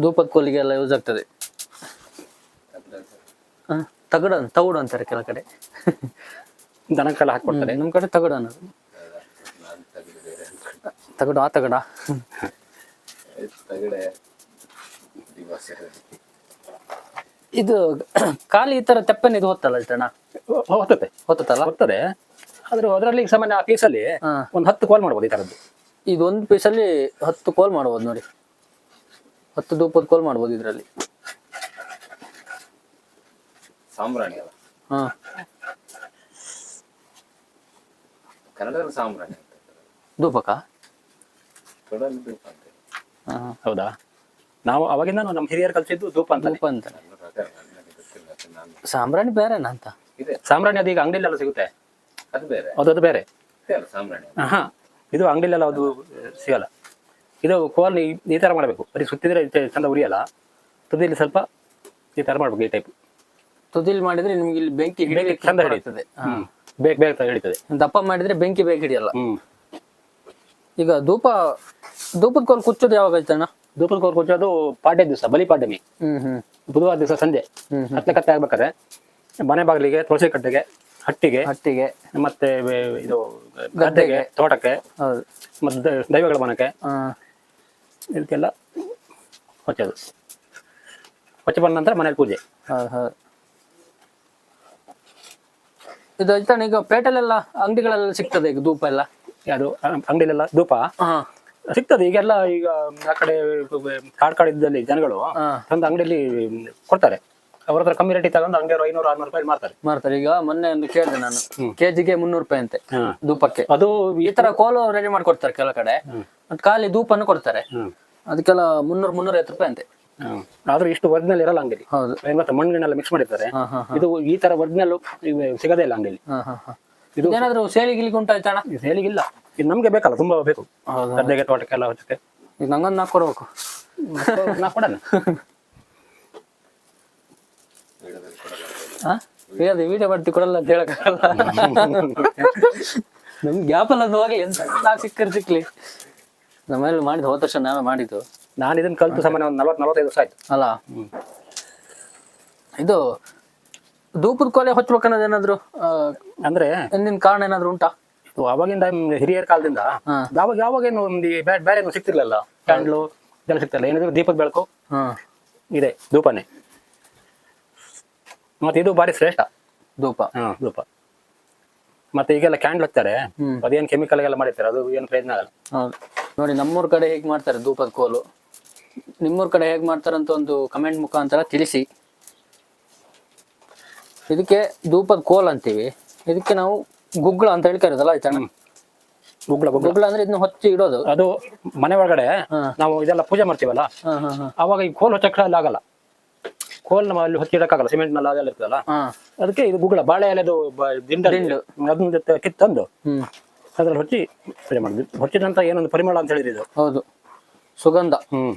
S2: ಧೂಪದ ಕೋಲಿಗೆ ಎಲ್ಲ ಯೂಸ್ ಆಗ್ತದೆ. ತಗಡ ತಗಡು ಅಂತ- ತೌಡು ಅಂತಾರೆ ಕೆಲ ಕಡೆ.
S1: ದನಕ್ಕೆಲ್ಲ ಹಾಕೊಂಡ್ರೆ
S2: ನಮ್ ಕಡೆ ತಗಡು ಅನ್ನೋದು. ತಗಡು ಆ ತಗಡ? ಇದು ಖಾಲಿ ಈ ತರ ತೆಪ್ಪನ್ ಇದು ಹೊತ್ತಲ್ಲ ಅಷ್ಟಣ್ಣ
S1: ಹೊತ್ತತೆ
S2: ಹೊತ್ತಲ್ಲ
S1: ಹೊತ್ತದೆ ಆದ್ರೆ ಅದರಲ್ಲಿ ಸಾಮಾನ್ಯ ಆ ಪೀಸಲ್ಲಿ
S2: ಹಾ.
S1: ಒಂದು ಹತ್ತು ಕಾಲ್ ಮಾಡ್ಬೋದು ಈ ಥರದ್ದು
S2: ಇದೊಂದು ಪೀಸಲ್ಲಿ ಹತ್ತು ಕೋಲ್ ಮಾಡ್ಬೋದು ನೋಡಿ. ಹತ್ತು ಧೂಪದ ಕೋಲ್ ಮಾಡ್ಬೋದು ಇದರಲ್ಲಿ.
S3: ಸಾಂಬ್ರಾಣಿ ಅಲ್ಲ?
S2: ಹಾ.
S3: ಕನ್ನಡದಲ್ಲಿ ಸಾಂಬ್ರಾಣಿ ಅಂತ
S2: ಧೂಪಕ?
S3: ಕನ್ನಡದಲ್ಲಿ ಧೂಪ ಅಂತ
S2: ಹಾ ಹಾ.
S1: ಹೌದಾ? ನಾವು ಅವಾಗಿಂದ ನಮ್ಮ ಹಿರಿಯರು ಕಲ್ಸಿದ್ದು ಧೂಪ ಅಂತ
S2: ಧೂಪ ಅಂತ
S3: ಬೇರೆ
S2: ಸಾಂಬ್ರಾಣಿ ಬೇರೆನಾ ಅಂತ?
S3: ಇದೆ.
S1: ಸಾಂಬ್ರಾಣಿ ಅದು ಈಗ ಅಂಗಡಿಲೆಲ್ಲ ಸಿಗುತ್ತೆ.
S3: ಅದು ಬೇರೆ.
S1: ಅದು ಅದು ಬೇರೆ.
S3: ಸಾಂಬ್ರಾಣಿ
S1: ಹಾ ಇದು ಅಂಗಡಿಲೆಲ್ಲ ಅದು ಸಿಗಲ್ಲ. ಇದು ಕೋಲ್ ಈ ತರ ಥರ ಮಾಡಬೇಕು. ಬರೀ ಸುತ್ತಿದ್ರೆ ಚಂದ ಉರಿಯಲ್ಲ. ತುದಿಲಿ ಸ್ವಲ್ಪ ಈ ತರ ಮಾಡ್ಬೇಕು ಈ ಟೈಪ್
S2: ತುದಿಲಿ ಮಾಡಿದ್ರೆ ನಿಮ್ಗೆ ಇಲ್ಲಿ ಬೆಂಕಿ
S1: ಚಂದ
S2: ಹಿಡಿಯುತ್ತದೆ ಹಾ.
S1: ಬೇಗ ಬೇಗ ಹಿಡಿತದೆ.
S2: ದಪ್ಪ ಮಾಡಿದ್ರೆ ಬೆಂಕಿ ಬೇಗ ಹಿಡಿಯಲ್ಲ.
S1: ಹ್ಮ್.
S2: ಈಗ ಧೂಪ ಧೂಪದ ಕೋಲ್ ಕುಚ್ಚೋದು ಯಾವಾಗ ಆಯ್ತಣ್ಣ?
S1: ಧೂಪದ ಕೋರ್ ಕೊಚ್ಚೋದು ಪಾಡ್ಯ ದಿವಸ ಬಲಿ ಪಾಡ್ಯಮಿ.
S2: ಹ್ಮ್ ಹ್ಮ್.
S1: ಬುಧವಾರ ದಿವಸ ಸಂಜೆ.
S2: ಹ್ಮ್ ಹ್ಮ್.
S1: ಕತ್ತೆ ಆಗ್ಬೇಕಾದ್ರೆ ಮನೆ ಬಾಗಿಲಿಗೆ ತುಳಸಿ ಕಟ್ಟೆಗೆ ಹಟ್ಟಿಗೆ
S2: ಹಟ್ಟಿಗೆ.
S1: ಮತ್ತೆ ಇದು ಗದ್ದೆಗೆ ತೋಟಕ್ಕೆ ಮತ್ತೆ ದೈವಗಳ ಮನಕ್ಕೆ ಇದಕ್ಕೆಲ್ಲ ಹೊಚ್ಚೋದು ಹೊಚ್ಚ ಬಂದ ನಂತರ ಮನೇಲಿ ಪೂಜೆ.
S2: ಇದು ಈಗ ಪೇಟೆಲೆಲ್ಲ ಅಂಗಡಿಗಳೆಲ್ಲ ಸಿಗ್ತದೆ ಈಗ ಧೂಪ ಎಲ್ಲ?
S1: ಯಾವುದು ಅಂಗಡಿಲೆಲ್ಲ ಧೂಪ? ಸಿಗ್ತದೆ. ಈಗೆಲ್ಲ ಈಗ ಆ ಕಡೆ ಕಾಡ್ ಕಾಡಿದ್ದಲ್ಲಿ ಜನಗಳು
S2: ಒಂದು
S1: ತಂದು ಅಂಗಡಿಯಲ್ಲಿ ಕೊಡ್ತಾರೆ. ಅವ್ರ ಹತ್ರ ಕಮ್ಮಿ ರೇಟಿಗೆ ತಗೊಂಡು ಹಂಗೆ ಐನೂರು ಆರ್ನೂರು ರೂಪಾಯಿ ಮಾಡ್ತಾರೆ
S2: ಮಾಡ್ತಾರೆ ಈಗ ಮೊನ್ನೆ ಒಂದು ಕೇಳಿದೆ ನಾನು. ಕೆಜಿಗೆ ಮುನ್ನೂರು ರೂಪಾಯಿ ಅಂತೆ. ಧೂಪಕ್ಕೆ
S1: ಅದು
S2: ಈ ತರ ಕೋಲು ರೆಡಿ ಮಾಡ್ಕೊಡ್ತಾರೆ ಕೆಲ ಕಡೆ. ಮತ್ತೆ ಖಾಲಿ ಧೂಪನ್ನು ಕೊಡ್ತಾರೆ. ಅದಕ್ಕೆಲ್ಲ ಮುನ್ನೂರ್ ಮುನ್ನೂರ ಐವತ್ತು ರೂಪಾಯಿ ಅಂತೆ.
S1: ಆದ್ರೆ ಇಷ್ಟು ಒರಿಜಿನಲ್ ಇರಲ್ಲ ಅಂಗಡಿ.
S2: ಹೌದು.
S1: ಮತ್ತೆ ಮಣ್ಣಿನೆಲ್ಲ ಮಿಕ್ಸ್ ಮಾಡಿರ್ತಾರೆ ಇದು ಈ ತರ ಒರಿಜಿನಲ್ ಸಿಗದೇ ಇಲ್ಲ ಅಂಗಡಿ.
S2: ಇದು ಹಾ ಹಾ. ಇದೇನಾದ್ರೂ ಸೇಲಿ ಗಿಲಿಗೆ ಉಂಟಾಯ್ತಣ್ಣ
S1: ಇದು ನಮ್ಗೆ ಬೇಕಲ್ಲ ತುಂಬಾ ಬೇಕು. ಗದ್ದೆಗೆ ತೋಟಕ್ಕೆಲ್ಲ ಹೊಚ್ಚಕ್ಕೆ
S2: ಈಗ ನಂಗೊಂದು ನಾಲ್ಕು ಕೊಡ್ಬೇಕು.
S1: ನಾ ಕೊಡೋಣ?
S2: ಹಾ ಅದು ವಿಡಿಯೋ ಮಾಡ್ತಿ ಕೊಡಲ್ಲ ಅಂತ ಹೇಳಕ್ಕಾಗಲ್ಲ. ನಮ್ಗೆ ಗ್ಯಾಪ್ ಅಲ್ಲ ಅದು ಹೋಗ್ಲಿ ಎಂತ ನಾಲ್ಕು ಸಿಕ್ಕರೆ ಸಿಕ್ಲಿ. ನಮ್ಮಲ್ಲಿ ಮಾಡಿದ್ದು ಹೋದ ವರ್ಷ ನಾವೇ ಮಾಡಿದ್ದು.
S1: ನಾನು ಇದನ್ನ ಕಲ್ತು ಸಮಾನ ಒಂದು ನಲ್ವತ್ತು ನಲವತ್ತೈದು ವರ್ಷ ಆಯ್ತು.
S2: ಅಲ್ಲ? ಇದು ದೂಪದ ಕೊಲೆ ಹೊಚ್ಬೇಕನ್ನೋದೇನಾದ್ರು
S1: ಅಂದ್ರೆ?
S2: ಹಿಂದಿನ ಕಾರಣ ಏನಾದ್ರು ಉಂಟಾ?
S1: ಅವಾಗಿಂದ ಹಿರಿಯರ ಕಾಲದಿಂದ
S2: ಅವಾಗ
S1: ಯಾವಾಗ ಏನು ಒಂದು ಬೇರೆ ಏನು ಸಿಗ್ತಿರ್ಲಿಲ್ಲ? ಕ್ಯಾಂಡ್ಲು ಇದೆಲ್ಲ ಸಿಗ್ತಿಲ್ಲ ಏನಿದ್ರು ದೀಪದ ಬೆಳಕು? ಇದೆ ಧೂಪನೇ. ಮತ್ತೆ ಇದು ಬಾರಿ ಶ್ರೇಷ್ಠ.
S2: ಧೂಪ.
S1: ಧೂಪ. ಮತ್ತೆ ಈಗೆಲ್ಲ ಕ್ಯಾಂಡ್ಲ್ ಹಚ್ತಾರೆ. ಅದೇನು ಕೆಮಿಕಲ್ ಎಲ್ಲ ಮಾಡಿರ್ತಾರೆ. ಅದು ಏನು ಪ್ರಯತ್ನ ಆಗಲ್ಲ.
S2: ನೋಡಿ ನಮ್ಮೂರ್ ಕಡೆ ಹೇಗ್ ಮಾಡ್ತಾರೆ ಧೂಪದ ಕೋಲು? ನಿಮ್ಮೂರ್ ಕಡೆ ಹೇಗ್ ಮಾಡ್ತಾರಂತ ಒಂದು ಕಮೆಂಟ್ ಮುಖಾಂತರ ತಿಳಿಸಿ. ಇದಕ್ಕೆ ಧೂಪದ ಕೋಲ್ ಅಂತೀವಿ. ಇದಕ್ಕೆ ನಾವು ಗುಗ್ಗಳ ಅಂತ ಹೇಳಿ ಕರೀತಲ್ಲ ಆಯ್ತಣ್ಣ
S1: ಗುಗ್ಗಳ ಗುಗ್ಗಳ.
S2: ಗುಗ್ಗಳ ಅಂದ್ರೆ ಇದನ್ನ ಹೊತ್ತಿ ಇಡೋದು.
S1: ಅದು ಮನೆ ಒಳಗಡೆ ನಾವು ಇದೆಲ್ಲ ಪೂಜೆ ಮಾಡ್ತೀವಲ್ಲ? ಅವಾಗ ಈ ಕೋಲ್ ಹೊಚ್ಚಕ್ಕೆ ಅಲ್ಲಿ ಆಗಲ್ಲ. ಕೋಲ್ ನಮ್ಮ ಅಲ್ಲಿ ಹೊಚ್ಚಿಡಕ್ಕಾಗಲ್ಲ ಸಿಮೆಂಟ್ನಲ್ಲಿ ಅದೆಲ್ಲ ಇರ್ತದಲ್ಲ? ಅದಕ್ಕೆ ಇದು ಗುಗ್ಗಳ ಬಾಳೆ ಎಲೆದು ದಿಂಡ.
S2: ದಿಂಡು.
S1: ಅದನ್ನ ಕಿತ್ತಂದು. ಅದ್ರಲ್ಲಿ ಹೊಚ್ಚಿ ಪೂಜೆ ಮಾಡಿದ್ವಿ. ಹೊಚ್ಚಿದಂತ ಏನೊಂದು ಪರಿಮಳ ಅಂತ ಹೇಳಿದ್ರು ಇದು.
S2: ಹೌದು. ಸುಗಂಧ.
S1: ಹ್ಮ್.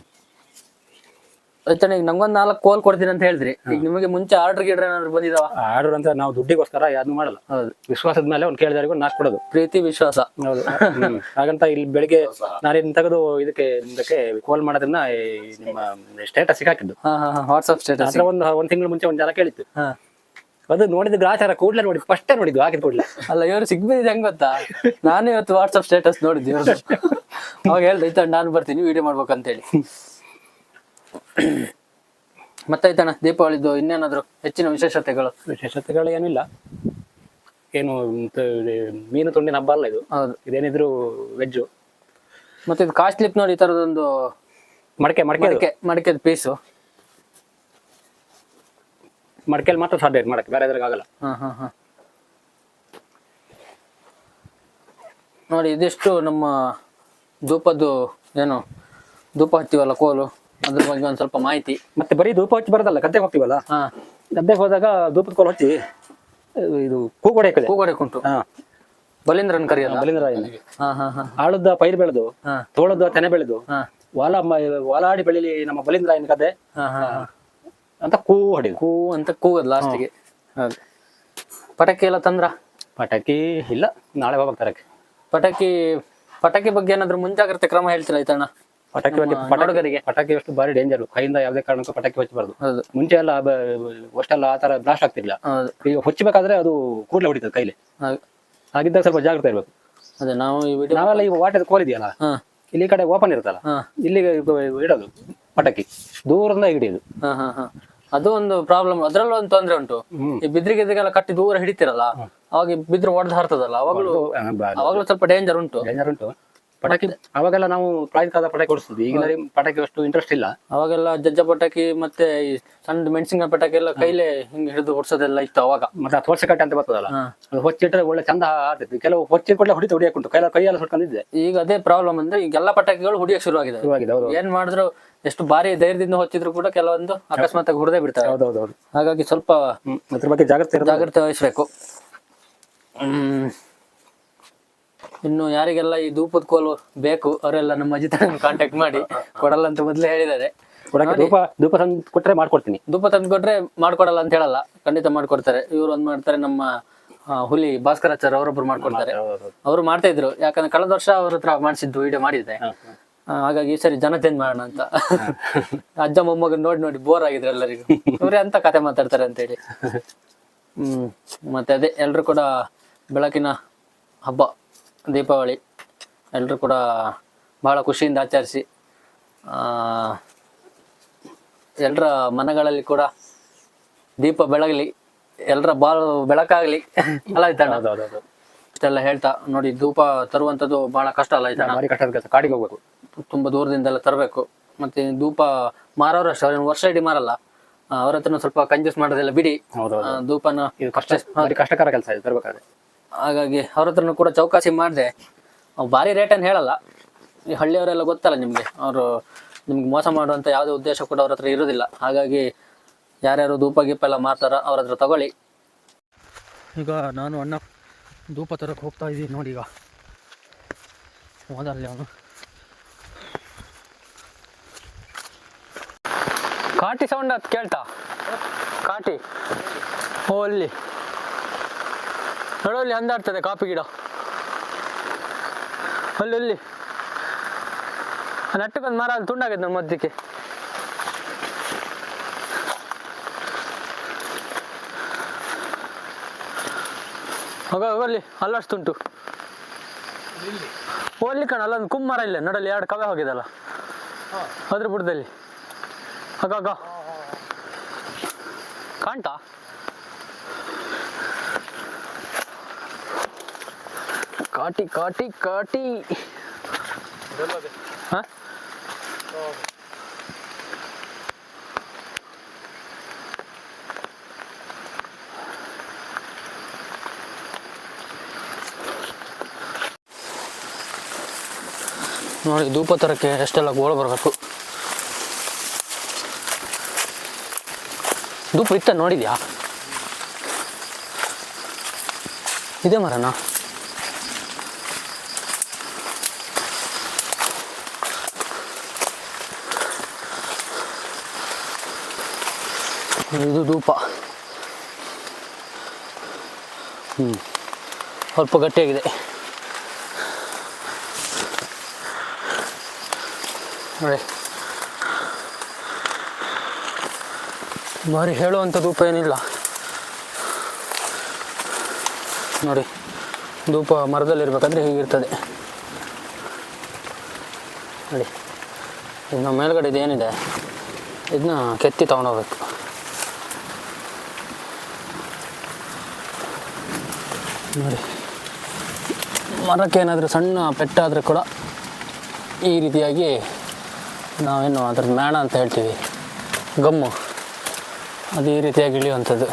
S2: ಈಗ ನಂಗೊಂದ್ ನಾಲ್ಕು ಕೋಲ್ ಕೊಡ್ತೀನಿ ಅಂತ ಹೇಳಿದ್ರಿ. ಈಗ ನಿಮಗೆ ಮುಂಚೆ ಆರ್ಡರ್ ಗಿಡ್ರ್ ಏನಾದ್ರು ಬಂದಿದಾವ?
S1: ಆರ್ಡರ್ ಅಂತ ನಾವು ದುಡ್ಡಿಗೋಸ್ಕರ ಯಾವ್ದು ಮಾಡಲ್ಲ.
S2: ಹೌದು.
S1: ವಿಶ್ವಾಸದ ಮೇಲೆ ಅವ್ನು ಕೇಳಿದವರಿಗೂ ನಾಲ್ಕು ಕೊಡೋದು.
S2: ಪ್ರೀತಿ ವಿಶ್ವಾಸ.
S1: ಹೌದು. ಹಾಗಂತ ಇಲ್ಲಿ ಬೆಳಿಗ್ಗೆ ನಾನು ಇದನ್ನ ತೆಗೆದು ಇದಕ್ಕೆ ಇದಕ್ಕೆ ಕಾಲ್ ಮಾಡೋದನ್ನ ಈ ನಿಮ್ಮ ಸ್ಟೇಟಸ್ ಸಿಕ್ಕಾಕಿದ್ದು
S2: ಹಾ ಹಾ ಹಾ ವಾಟ್ಸ್ಆಪ್ ಸ್ಟೇಟಸ್
S1: ಅದ್ರ ಒಂದು ಒಂದ್ ತಿಂಗಳು ಮುಂಚೆ ಒಂದ್ ಜನ ಕೇಳಿತ್ತು. ಅದು ನೋಡಿದ ಗ್ರಾಚಾರ ಕೂಡ್ಲೆ ನೋಡಿ ಫಸ್ಟೇ ನೋಡಿದ್ದು ಹಾಕಿದ ಕೂಡ್ಲೆ.
S2: ಅಲ್ಲ ಇವರು ಸಿಗ್ಬಿದ್ದು ಹೆಂಗ್ ಗೊತ್ತಾ? ನಾನು ಇವತ್ತು ವಾಟ್ಸಪ್ ಸ್ಟೇಟಸ್ ನೋಡಿದ್ದು ಇವ್ರದ್ದು ಅವಾಗ ಹೇಳ್ದೆ ಐತಣ್ಣ ನಾನು ಬರ್ತೀನಿ ವಿಡಿಯೋ ಮಾಡ್ಬೇಕಂತೇಳಿ. ಮತ್ತಾಯ್ತಣ್ಣ ದೀಪಾವಳಿದು ಇನ್ನೇನಾದ್ರು ಹೆಚ್ಚಿನ ವಿಶೇಷತೆಗಳು?
S1: ವಿಶೇಷತೆಗಳು ಏನಿಲ್ಲ. ಏನು ಮೀನು ತುಂಡಿನ ಹಬ್ಬ ಅಲ್ಲ ಇದು.
S2: ಹೌದು.
S1: ಇದೇನಿದ್ರು ವೆಜ್ಜು
S2: ಮತ್ತೆ ಇದು ಕಾಸ್ಟ್ಲಿಪ್ ನೋಡಿ ಈ ತರದೊಂದು
S1: ಮಡಕೆ ಮಡಕೆ.
S2: ಮಡಿಕೆ ಮಡಿಕೆದ ಪೀಸು
S1: ಮಡಕೆಲಿ ಮಾತ್ರ ಸಾಧ್ಯ ಇದೆ ಮಾಡಕ್ಕೆ ಬೇರೆ ಇದ್ರಾಗ ಆಗಲ್ಲ.
S2: ಹಾ ಹಾ ಹಾ. ನೋಡಿ ಇದಿಷ್ಟು ನಮ್ಮ ಧೂಪದ್ದು ಏನು ಧೂಪ ಹತ್ತಿವಲ್ಲ ಕೋಲು. ಅದ್ರ ಬಗ್ಗೆ ಒಂದ್ ಸ್ವಲ್ಪ ಮಾಹಿತಿ.
S1: ಮತ್ತೆ ಬರೀ ಧೂಪ ಹಚ್ಚಿ ಬರೋದಲ್ಲ ಗದ್ದೆಗೆ ಹೋಗ್ತೀವಲ್ಲ?
S2: ಹಾ.
S1: ಗದ್ದೆಗೆ ಹೋದಾಗ ಧೂಪದ ಕೋಲ್ ಹಚ್ಚಿ ಇದು- ಕೂಗೋಡೆ
S2: ಕೂಗೋಡೆ ಕುಂಟು.
S1: ಹಾ.
S2: ಬಲೀಂದ್ರನ್ ಕರಿಯಲ್ಲ
S1: ಬಲೀಂದ್ರ
S2: ಹಾ ಹಾ ಹಾ.
S1: ಆಳದ ಪೈರು ಬೆಳೆದು
S2: ಹಾ.
S1: ತೋಳದ ತೆನೆ ಬೆಳೆದು
S2: ಹಾ.
S1: ವಾಲ ಮ- ವಾಲಾಡಿ ಬೆಳಿಲಿ ನಮ್ಮ ಬಲಿಂದ್ರಾಯನ ಕತೆ.
S2: ಹಾ ಹಾ ಹಾ.
S1: ಅಂತ ಕೂ ಹೊಡಿದು.
S2: ಕೂ ಅಂತ ಕೂಗದ್ ಲಾಸ್ಟಿಗೆ ಪಟಾಕಿ ಎಲ್ಲ ತಂದ್ರ?
S1: ಪಟಾಕಿ ಇಲ್ಲ ನಾಳೆ ಬಾಬಾ ತರಕ್ಕೆ
S2: ಪಟಾಕಿ ಪಟಾಕಿ ಬಗ್ಗೆ ಏನಾದ್ರು ಮುಂಜಾಗ್ರತೆ ಕ್ರಮ ಹೇಳ್ತೀರಾ ಆಯ್ತಣ್ಣ
S1: ಪಟಾಕಿ ಬಗ್ಗೆ ಪಟಾಕಿ ಪಟಾಕಿ ಅಷ್ಟು ಭಾರಿ ಡೇಂಜರ್ ಕೈಯಿಂದ ಯಾವುದೇ ಕಾರಣಕ್ಕೂ ಪಟಾಕಿ ಹಚ್ಚಬಾರ್ದು ಮುಂಚೆ ಎಲ್ಲ ಅಷ್ಟೆಲ್ಲ ಆ ತರ ಬ್ಲಾಸ್ಟ್ ಆಗ್ತಿರ್ಲಿಲ್ಲ. ಈಗ ಹೊಚ್ಚಬೇಕಾದ್ರೆ ಅದು ಕೂಡಲೇ ಹೊಡಿತದೆ ಕೈಲಿ.
S2: ಹಾಗೆ.
S1: ಹಾಗಿದ್ದಾಗ ಸ್ವಲ್ಪ ಜಾಗ್ರತೆ ಇರ್ಬೇಕು.
S2: ಅದೇ ನಾವು
S1: ನಾವೆಲ್ಲ ಈಗ ವಾಟರ್ ಕೋಲ್ ಇದೆಯಲ್ಲ ಇಲ್ಲಿ ಕಡೆ ಓಪನ್ ಇರುತ್ತಲ್ಲ. ಇಲ್ಲಿಗೆ ಇಡೋದು ಪಟಾಕಿ. ದೂರದಿಂದ ಹಿಡಿಯೋದು.
S2: ಹಾ ಹಾ ಹಾ. ಅದು ಒಂದು ಪ್ರಾಬ್ಲಮ್ ಅದ್ರಲ್ಲೂ ಒಂದು ತೊಂದ್ರೆ ಉಂಟು. ಈ ಬಿದ್ರಿ ಗಿದ್ರಿಗೆಲ್ಲ ಕಟ್ಟಿ ದೂರ ಹಿಡಿತಿರಲ್ಲ ಅವಾಗ ಬಿದ್ರೆ ಬಿದ್ರು ಹೊಡೆದು ಹರ್ತದಲ್ಲ ಅವಾಗಲೂ ಅವಾಗಲೂ ಸ್ವಲ್ಪ ಡೇಂಜರ್ ಉಂಟು.
S1: ಡೇಂಜರ್ ಉಂಟು. ಪಟಾಕಿ ಅವಾಗೆಲ್ಲ ನಾವು ಪ್ರಾಯದ ಪಟಾಕಿ ಹೊಡಿಸ್ತಿದ್ವಿ ಈಗ ಪಟಾಕಿ ಅಷ್ಟು ಇಂಟ್ರೆಸ್ಟ್ ಇಲ್ಲ.
S2: ಅವಾಗೆಲ್ಲ ಜಜ್ಜ ಪಟಾಕಿ ಮತ್ತೆ ಈ ಸಣ್ಣ ಮೆಣಸಿನ ಪಟಾಕಿ ಎಲ್ಲ ಕೈಲೇ ಹಿಂಗ್ ಹಿಡಿದು ಹೊಡ್ಸೋದೆಲ್ಲ ಇತ್ತು ಅವಾಗ.
S1: ಮತ್ತೆ ತೋರ್ಸ ಕಟ್ಟೆ ಅಂತ ಬರ್ತದಲ್ಲ. ಅದು ಹೊಚ್ಚಿಟ್ರೆ ಒಳ್ಳೆ ಚಂದ ಆಗ್ತೈತಿ ಕೆಲವು ಹೊಚ್ಚಿ ಕೊಡ್ಲೆ ಹೊಡಿತ ಹೊಡಿಯಕ್ಕುಂಟು ಕೈಲ ಕೈಯೆಲ್ಲ ಸುಟ್ಕೊಂಡಿದ್ದೆ.
S2: ಈಗ ಅದೇ ಪ್ರಾಬ್ಲಮ್ ಅಂದ್ರೆ ಈಗ ಎಲ್ಲ ಪಟಾಕಿಗಳು ಹೊಡಿಯಕ್ಕೆ ಶುರುವಾಗಿದೆ.
S1: ಹೌದು
S2: ಏನ್ ಮಾಡಿದ್ರು ಎಷ್ಟು ಬಾರಿ ಧೈರ್ಯದಿಂದ ಹೊಚ್ಚಿದ್ರು ಕೂಡ ಕೆಲವೊಂದು ಅಕಸ್ಮಾತ್ ಆಗಿ ಹೊಡೆದೇ ಬಿಡ್ತಾರೆ. ಹಾಗಾಗಿ ಸ್ವಲ್ಪ
S1: ಅದ್ರ ಬಗ್ಗೆ ಜಾಗ್ರತೆ
S2: ಜಾಗ್ರತೆ ವಹಿಸ್ಬೇಕು. ಹ್ಮ್. ಇನ್ನು ಯಾರಿಗೆಲ್ಲ ಈ ಧೂಪದ ಕೋಲು ಬೇಕು ಅವರೆಲ್ಲ ನಮ್ಮ ಅಜಿತ ಕಾಂಟ್ಯಾಕ್ಟ್ ಮಾಡಿ ಕೊಡಲ್ಲ ಅಂತ ಮೊದಲೇ ಹೇಳಿದ್ದಾರೆ.
S1: ಕೊಡಕ್ಕೆ ಧೂಪ ಧೂಪ ತಂದು ಕೊಟ್ರೆ ಮಾಡ್ಕೊಡ್ತೀನಿ.
S2: ಧೂಪ ತಂದು ಕೊಟ್ರೆ ಮಾಡ್ಕೊಡಲ್ಲ ಅಂತ ಹೇಳಲ್ಲ ಖಂಡಿತ ಮಾಡ್ಕೊಡ್ತಾರೆ. ಇವ್ರು ಒಂದ್ ಮಾಡ್ತಾರೆ ನಮ್ಮ ಹುಲಿ ಭಾಸ್ಕರಾಚಾರ್ಯ ಅವರೊಬ್ರು ಮಾಡ್ಕೊಡ್ತಾರೆ. ಅವರು ಮಾಡ್ತಾ ಇದ್ರು. ಯಾಕಂದ್ರೆ ಕಳೆದ ವರ್ಷ ಅವ್ರ ಹತ್ರ ಮಾಡಿಸಿದ್ದು ವಿಡಿಯೋ ಮಾಡಿದ್ದೆ. ಹಾಗಾಗಿ ಈ ಸರಿ ಜನ ಚೇಂಜ್ ಮಾಡೋಣ ಅಂತ. ಅಜ್ಜ ಮೊಮ್ಮಗನ್ ನೋಡಿ ನೋಡಿ ಬೋರ್ ಆಗಿದ್ರು ಎಲ್ಲರಿಗೂ. ಇವ್ರೆ ಅಂತ ಕತೆ ಮಾತಾಡ್ತಾರೆ ಅಂತೇಳಿ ಹ್ಮ್ ಮತ್ತೆ ಅದೇ ಎಲ್ರು ಕೂಡ ಬೆಳಕಿನ ಹಬ್ಬ ದೀಪಾವಳಿ. ಎಲ್ಲರೂ ಕೂಡ ಬಹಳ ಖುಷಿಯಿಂದ ಆಚರಿಸಿ ಎಲ್ಲರ ಮನಗಳಲ್ಲಿ ಕೂಡ ದೀಪ ಬೆಳಗಲಿ ಎಲ್ಲರ ಬಾಳು ಬೆಳಕಾಗಲಿ. ಅಲ್ಲ ಆಯ್ತಣ್ಣ? ಇಷ್ಟೆಲ್ಲ ಹೇಳ್ತಾ ನೋಡಿ ಧೂಪ ತರುವಂತದ್ದು ಬಹಳ ಕಷ್ಟ ಅಲ್ಲ ಆಯ್ತಣ್ಣ?
S1: ಕಷ್ಟದ ಕೆಲಸ ಕಾಡಿಗೆ ಹೋಗ್ಬೇಕು.
S2: ತುಂಬಾ ದೂರದಿಂದೆಲ್ಲ ತರಬೇಕು. ಮತ್ತೆ ಧೂಪ ಮಾರೋರು ಅಷ್ಟೇ ವರ್ಷ ಇಡೀ ಮಾರಲ್ಲ. ಅವ್ರ ಹತ್ರ ಸ್ವಲ್ಪ ಕಂಜೂಸ್ ಮಾಡೋದೆಲ್ಲ ಬಿಡಿ. ಧೂಪನ
S1: ಇದು ಕಷ್ಟ ಕಷ್ಟಕರ ಕೆಲಸ ಇದೆ ತರ್ಬೇಕಾದ್ರೆ.
S2: ಹಾಗಾಗಿ ಅವ್ರ ಹತ್ರನೂ ಕೂಡ ಚೌಕಾಸಿ ಮಾಡಿದೆ. ಭಾರಿ ರೇಟ್ ಏನು ಹೇಳಲ್ಲ. ಈ ಹಳ್ಳಿಯವರೆಲ್ಲ ಗೊತ್ತಲ್ಲ ನಿಮಗೆ. ಅವರು ನಿಮ್ಗೆ ಮೋಸ ಮಾಡುವಂಥ ಯಾವುದೇ ಉದ್ದೇಶ ಕೂಡ ಅವ್ರ ಹತ್ರ ಇರೋದಿಲ್ಲ. ಹಾಗಾಗಿ ಯಾರ್ಯಾರು ಧೂಪ ಗೀಪ ಎಲ್ಲ ಮಾರ್ತಾರ ಅವ್ರ ಹತ್ರ ತಗೊಳ್ಳಿ. ಈಗ ನಾನು ಅಣ್ಣ ಧೂಪ ತರಕ್ಕೆ ಹೋಗ್ತಾ ಇದ್ದೀನಿ ನೋಡಿ ಈಗ. ಅವನು. ಕಾಟಿ ಸೌಂಡ್ ಅದು ಕೇಳ್ತಾ? ಕಾಟಿ. ಓ, ಅಲ್ಲಿ. ನೋಡು ಅಂದಾಡ್ತದೆ ಕಾಫಿ ಗಿಡ. ಅಲ್ಲಿ ಅಲ್ಲಿ ನಟ್ಟಕ್ಕೊಂದು ಮರ ಅಲ್ಲಿ ತುಂಡಾಗೈತೆ ನಮ್ಮ ಮಧ್ಯಕ್ಕೆ ಹೋಗ ಹೋಗಲ್ಲಿ ಅಲ್ಲಷ್ಟುಂಟು ಹೋಗ್ಲಿ ಕಣ, ಅಲ್ಲೊಂದು ಕುಮ್ಮರ ಇಲ್ಲ ನೋಡಲ್ಲಿ ಎರಡು ಕವೆ ಹೋಗಿದಲ್ಲ. ಅದ್ರ ಬುಡದಲ್ಲಿ ಅಗ ಕಾಣ್ತಾ? ಕಾಟಿ ಕಾಟಿ ಕಾಟಿ? ನೋಡಿ ಧೂಪ ತರಕ್ಕೆ ಎಷ್ಟೆಲ್ಲ ಗೋಳು ಬರಬೇಕು. ಧೂಪ ಇತ್ತ ನೋಡಿದ್ಯಾ? ಇದೆ ಮರನಾ? ಇದು ಧೂಪ. ಹ್ಞೂ ಸ್ವಲ್ಪ ಗಟ್ಟಿಯಾಗಿದೆ. ನೋಡಿ. ಭಾರಿ ಹೇಳುವಂಥ ಧೂಪ ಏನಿಲ್ಲ. ನೋಡಿ, ಧೂಪ ಮರದಲ್ಲಿರ್ಬೇಕಂದ್ರೆ ಹೀಗಿರ್ತದೆ. ನೋಡಿ, ಇನ್ನು ಮೇಲ್ಗಡೆ ಏನಿದೆ ಇದನ್ನ ಕೆತ್ತಿ ತೊಗೊಂಡೋಗ್ಬೇಕು. ನೋಡಿ. ಮರಕ್ಕೆ ಏನಾದರೂ ಸಣ್ಣ ಪೆಟ್ಟಾದರೂ ಕೂಡ ಈ ರೀತಿಯಾಗಿ ನಾವೇನು ಅದ್ರ ಮೇಣ ಅಂತ ಹೇಳ್ತೀವಿ. ಗಮ್ಮು. ಅದು ಈ ರೀತಿಯಾಗಿ ಇಳಿಯುವಂಥದ್ದು.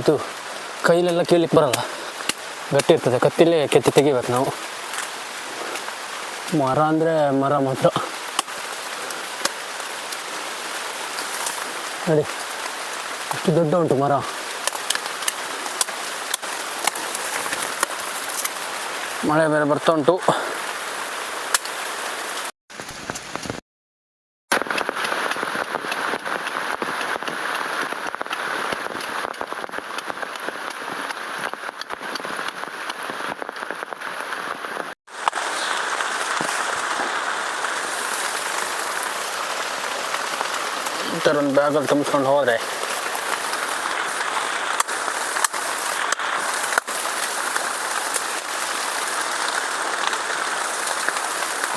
S2: ಇದು ಕೈಲೆಲ್ಲ ಕೀಲಿಕ್ಕೆ ಬರಲ್ಲ. ಗಟ್ಟಿ ಇರ್ತದೆ ಕತ್ತಿಲೇ ಕೆತ್ತಿ ತೆಗಿಬೇಕು ನಾವು. ಮರ ಅಂದರೆ ಮರ ಮಾತ್ರ. ನೋಡಿ. ಎಷ್ಟು ದೊಡ್ಡ ಉಂಟು ಮರ. ಮಳೆ ಬೇರೆ ಬರ್ತಾ ಉಂಟು. ಒಂದು ಬ್ಯಾಗಲ್ಲಿ ತುಂಬಿಸ್ಕೊಂಡು ಹೋದರೆ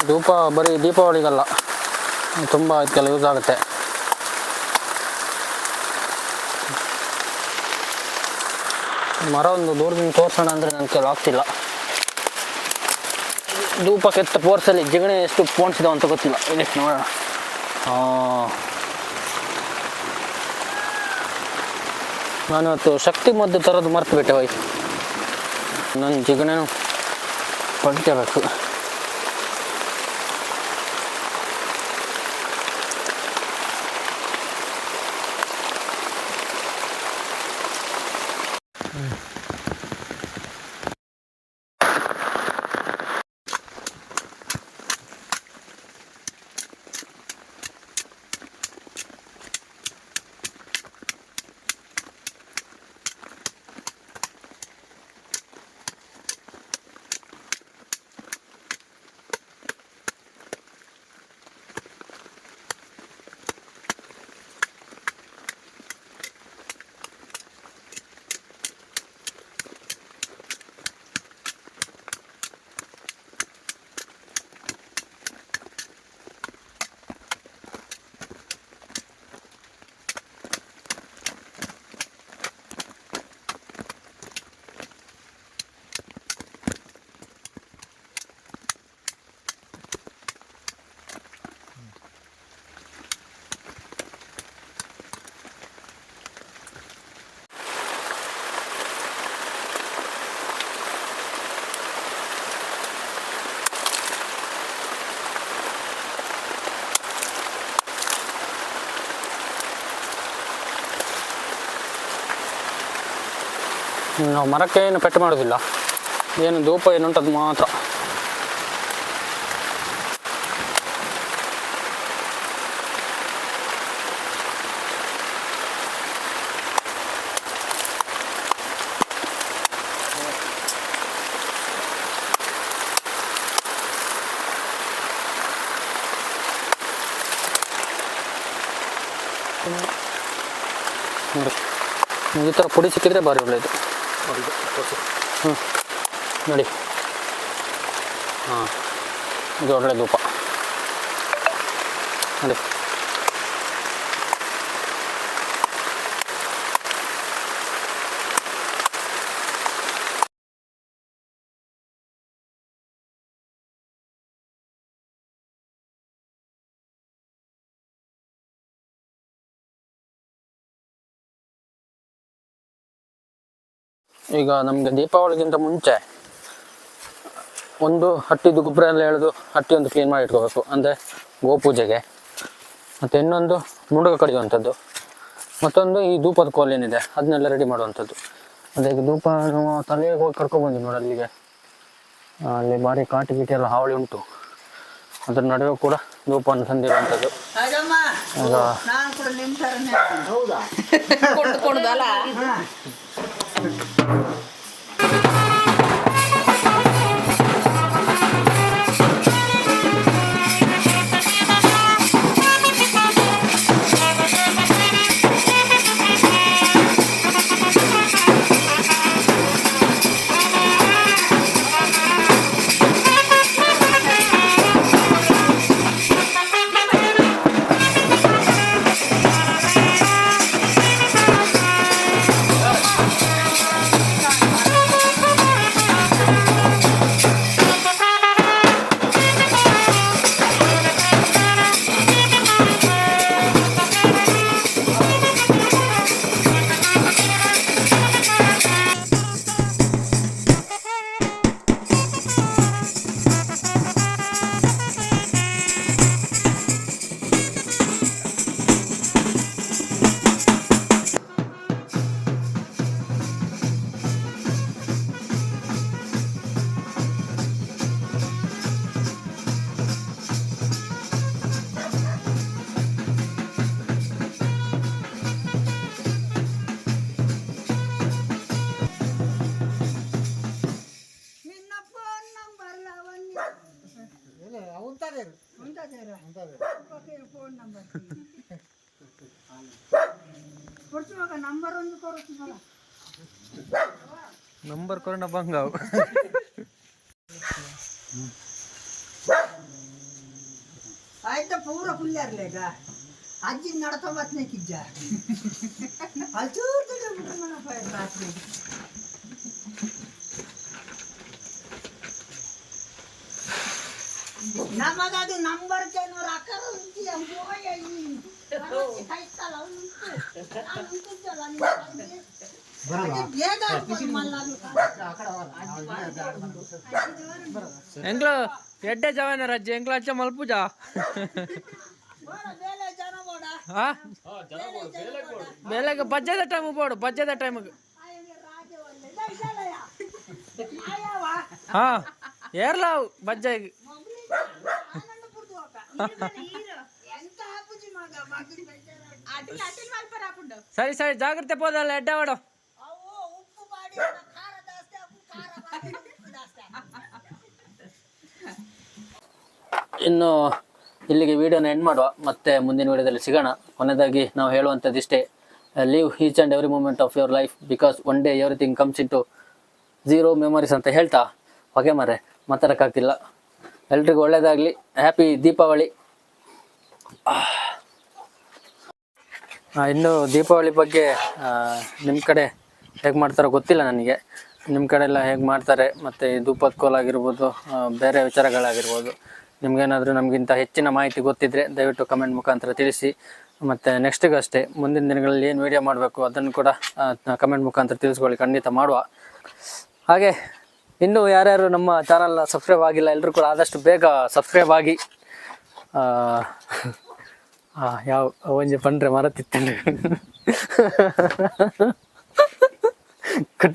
S2: ಧೂಪ ಬರೀ ದೀಪಾವಳಿಗಲ್ಲ, ತುಂಬ ಇದಕ್ಕೆಲ್ಲ ಯೂಸ್ ಆಗುತ್ತೆ. ಮರ ಒಂದು ದೂರದಿಂದ ತೋರಿಸೋಣ ಅಂದರೆ ನನ್ನ ಕೆಲವು ಆಗ್ತಿಲ್ಲ. ಧೂಪ ಕೆತ್ತ ಪೋರ್ಸಲ್ಲಿ ಜಿಗಣೆ ಎಷ್ಟು ಪೋಣಿಸಿದಾವ ಅಂತ ಗೊತ್ತಿಲ್ಲ. ಇಲ್ಲಿ ನೋಡೋಣ. ನಾನು ಇವತ್ತು ಶಕ್ತಿ ಮದ್ದು ತರೋದು ಮರ್ತು ಬಿಟ್ಟೆ ವೈ ನನ್ನ ಜಿಗಣೆನೂ ಪಡ್ಕೋಬೇಕು ನಾವು ಮರಕ್ಕೆ ಏನು ಪೆಟ್ಟು ಮಾಡೋದಿಲ್ಲ ಏನು ಧೂಪ ಏನುಂಟು ಅದು ಮಾತ್ರ. ನೋಡಿ. ಈ ಥರ ಪುಡಿ ಸಿಕ್ಕಿದ್ರೆ ಭಾರಿ ಒಳ್ಳೆಯದು ಹ್ಞೂ ನೋಡಿ. ಹಾಂ ಇದು ಒಳ್ಳೆ ಧೂಪ. ನೋಡಿ. ಈಗ ನಮಗೆ ದೀಪಾವಳಿಗಿಂತ ಮುಂಚೆ ಒಂದು ಹಟ್ಟಿದು ಗೊಬ್ಬರ ಎಲ್ಲ ಎಳೆದು ಹಟ್ಟಿ ಒಂದು ಕ್ಲೀನ್ ಮಾಡಿ ಇಟ್ಕೋಬೇಕು. ಅಂದರೆ ಗೋಪೂಜೆಗೆ. ಮತ್ತು ಇನ್ನೊಂದು ಮುಂಡಗ ಕಡಿಯುವಂಥದ್ದು. ಮತ್ತೊಂದು ಈ ಧೂಪದ ಕೋಲ್ ಏನಿದೆ ಅದನ್ನೆಲ್ಲ ರೆಡಿ ಮಾಡುವಂಥದ್ದು. ಅದೇ ಈಗ ಧೂಪ ನಾವು ತಲೆಗೆ ಹೋಗಿ ಕರ್ಕೊಬಂದು ನೋಡಿ ಅಲ್ಲಿಗೆ. ಅಲ್ಲಿ ಭಾರಿ ಕಾಟಿ ಗೀಟಿ ಎಲ್ಲ ಹಾವಳಿ ಉಂಟು. ಅದ್ರ ನಡುವೆ ಕೂಡ ಧೂಪವನ್ನು ತಂದಿರುವಂಥದ್ದು. ಈಗ
S4: ನಾನು ನಂಬರ್
S2: ಕೊರೋನಾ ಬಂಗಾವ್
S4: ಆಯ್ತಾ, ಪೂರ ಪುಲ್ಯಾರ್ಲೇಗ ಅಜ್ಜಿ ನಡ್ಕೊಂಬತ್ನೇ ಕಿಜ್ಜ. ಅಲ್ಲಿ ಚೂರು ಮನ ರಾತ್ರಿ ನಮಗದು ನಂಬರ್ ಕೆಲವರು ಅಕ್ಕರ ಉಂಟಿಯ ಹೋಯ ಈ ಕೈತಲ್ಲ ಉಂಟು. ಅವ್ನು ಉಂಟುಂಟಲ್ಲ ಅಲ್ಲಿ ಅಲ್ಲಿ. ಅದು ಬೇಗ ಆಗ್ಬೋದು ಮಲ್ಲಾಗ್ಲು.
S2: ಎಂಗ್ಲು ಎಡ್ಡೆ ಜವಾನ ರಜ್ಜೆ ಎಂಗ್ಲು ಅಚ್ಚ ಮಲ್ಪುಜಾ
S4: ಬೋಡ ಬೇಲೆ ಜನ ಬೋಡ
S2: ಹಾ ಬೆಳಗ್ಗೆ ಬಜ್ಜದ ಟೈಮ್ ಬೋಡು ಬಜ್ಜದ ಟೈಮಿಗೆ
S4: ಆಯಂಗೆ ರಾಜ ಒಳ್ಳೆ ಇಲ್ಲ, ಇದಲ್ಲಯ್ಯ. ಆಯವ್ವ.
S2: ಹಾ ಏರ್ಲಾವು ಬಜ್ಜಾಗಿ
S4: ಮಗುಳಿಗೆ ಆನಂದ ಪುರ್ದು ಹೋಗ. ಎಂತ ಆಪುಜಿ ಮಗ ಮಗನ್ ಬೇಜಾರಾಗ್ತದೆ.
S2: ಸರಿ ಸರಿ ಜಾಗ್ರತೆ ಪೋದಲ್ಲ ಎಡ್ಡ ಇನ್ನು ಇಲ್ಲಿಗೆ ವಿಡಿಯೋನ ಎಂಡ್ ಮಾಡುವ. ಮತ್ತೆ ಮುಂದಿನ ವಿಡಿಯೋದಲ್ಲಿ ಸಿಗೋಣ. ಕೊನೆಯದಾಗಿ ನಾವು ಹೇಳುವಂಥದ್ದಿಷ್ಟೇ live each and every moment of your life because one day everything comes into zero memories ಅಂತ ಹೇಳ್ತಾ? ಹೊಗೆ ಮರೆ ಮಾತಾಡೋಕ್ಕಾಗ್ತಿಲ್ಲ. ಎಲ್ರಿಗೂ ಒಳ್ಳೆಯದಾಗಲಿ ಹ್ಯಾಪಿ ದೀಪಾವಳಿ. ಆ, ಇನ್ನು ದೀಪಾವಳಿ ಬಗ್ಗೆ ನಿಮ್ಮ ಕಡೆ ಹೇಗೆ ಮಾಡ್ತಾರೋ ಗೊತ್ತಿಲ್ಲ ನನಗೆ. ನಿಮ್ಮ ಕಡೆ ಎಲ್ಲ ಹೇಗೆ ಮಾಡ್ತಾರೆ? ಮತ್ತು ಧೂಪದ ಕೋಲ್ ಆಗಿರ್ಬೋದು ಆ, ಬೇರೆ ವಿಚಾರಗಳಾಗಿರ್ಬೋದು. ನಿಮಗೇನಾದರೂ ನಮಗಿಂತ ಹೆಚ್ಚಿನ ಮಾಹಿತಿ ಗೊತ್ತಿದ್ದರೆ ದಯವಿಟ್ಟು ಕಮೆಂಟ್ ಮುಖಾಂತರ ತಿಳಿಸಿ. ಮತ್ತು ನೆಕ್ಸ್ಟಿಗೂ ಅಷ್ಟೇ ಮುಂದಿನ ದಿನಗಳಲ್ಲಿ ಏನು ವೀಡಿಯೋ ಮಾಡಬೇಕು ಅದನ್ನು ಕೂಡ ಕಮೆಂಟ್ ಮುಖಾಂತರ ತಿಳಿಸ್ಕೊಳ್ಳಿ. ಖಂಡಿತ ಮಾಡುವ. ಹಾಗೆ ಇನ್ನೂ ಯಾರ್ಯಾರು ನಮ್ಮ ಚಾನಲ್ನ ಸಬ್ಸ್ಕ್ರೈಬ್ ಆಗಿಲ್ಲ ಎಲ್ಲರೂ ಕೂಡ ಆದಷ್ಟು ಬೇಗ ಸಬ್ಸ್ಕ್ರೈಬ್ ಆಗಿ ಯಾವ ಒಂಜಿ ಪಂಡ್ರೆ 可中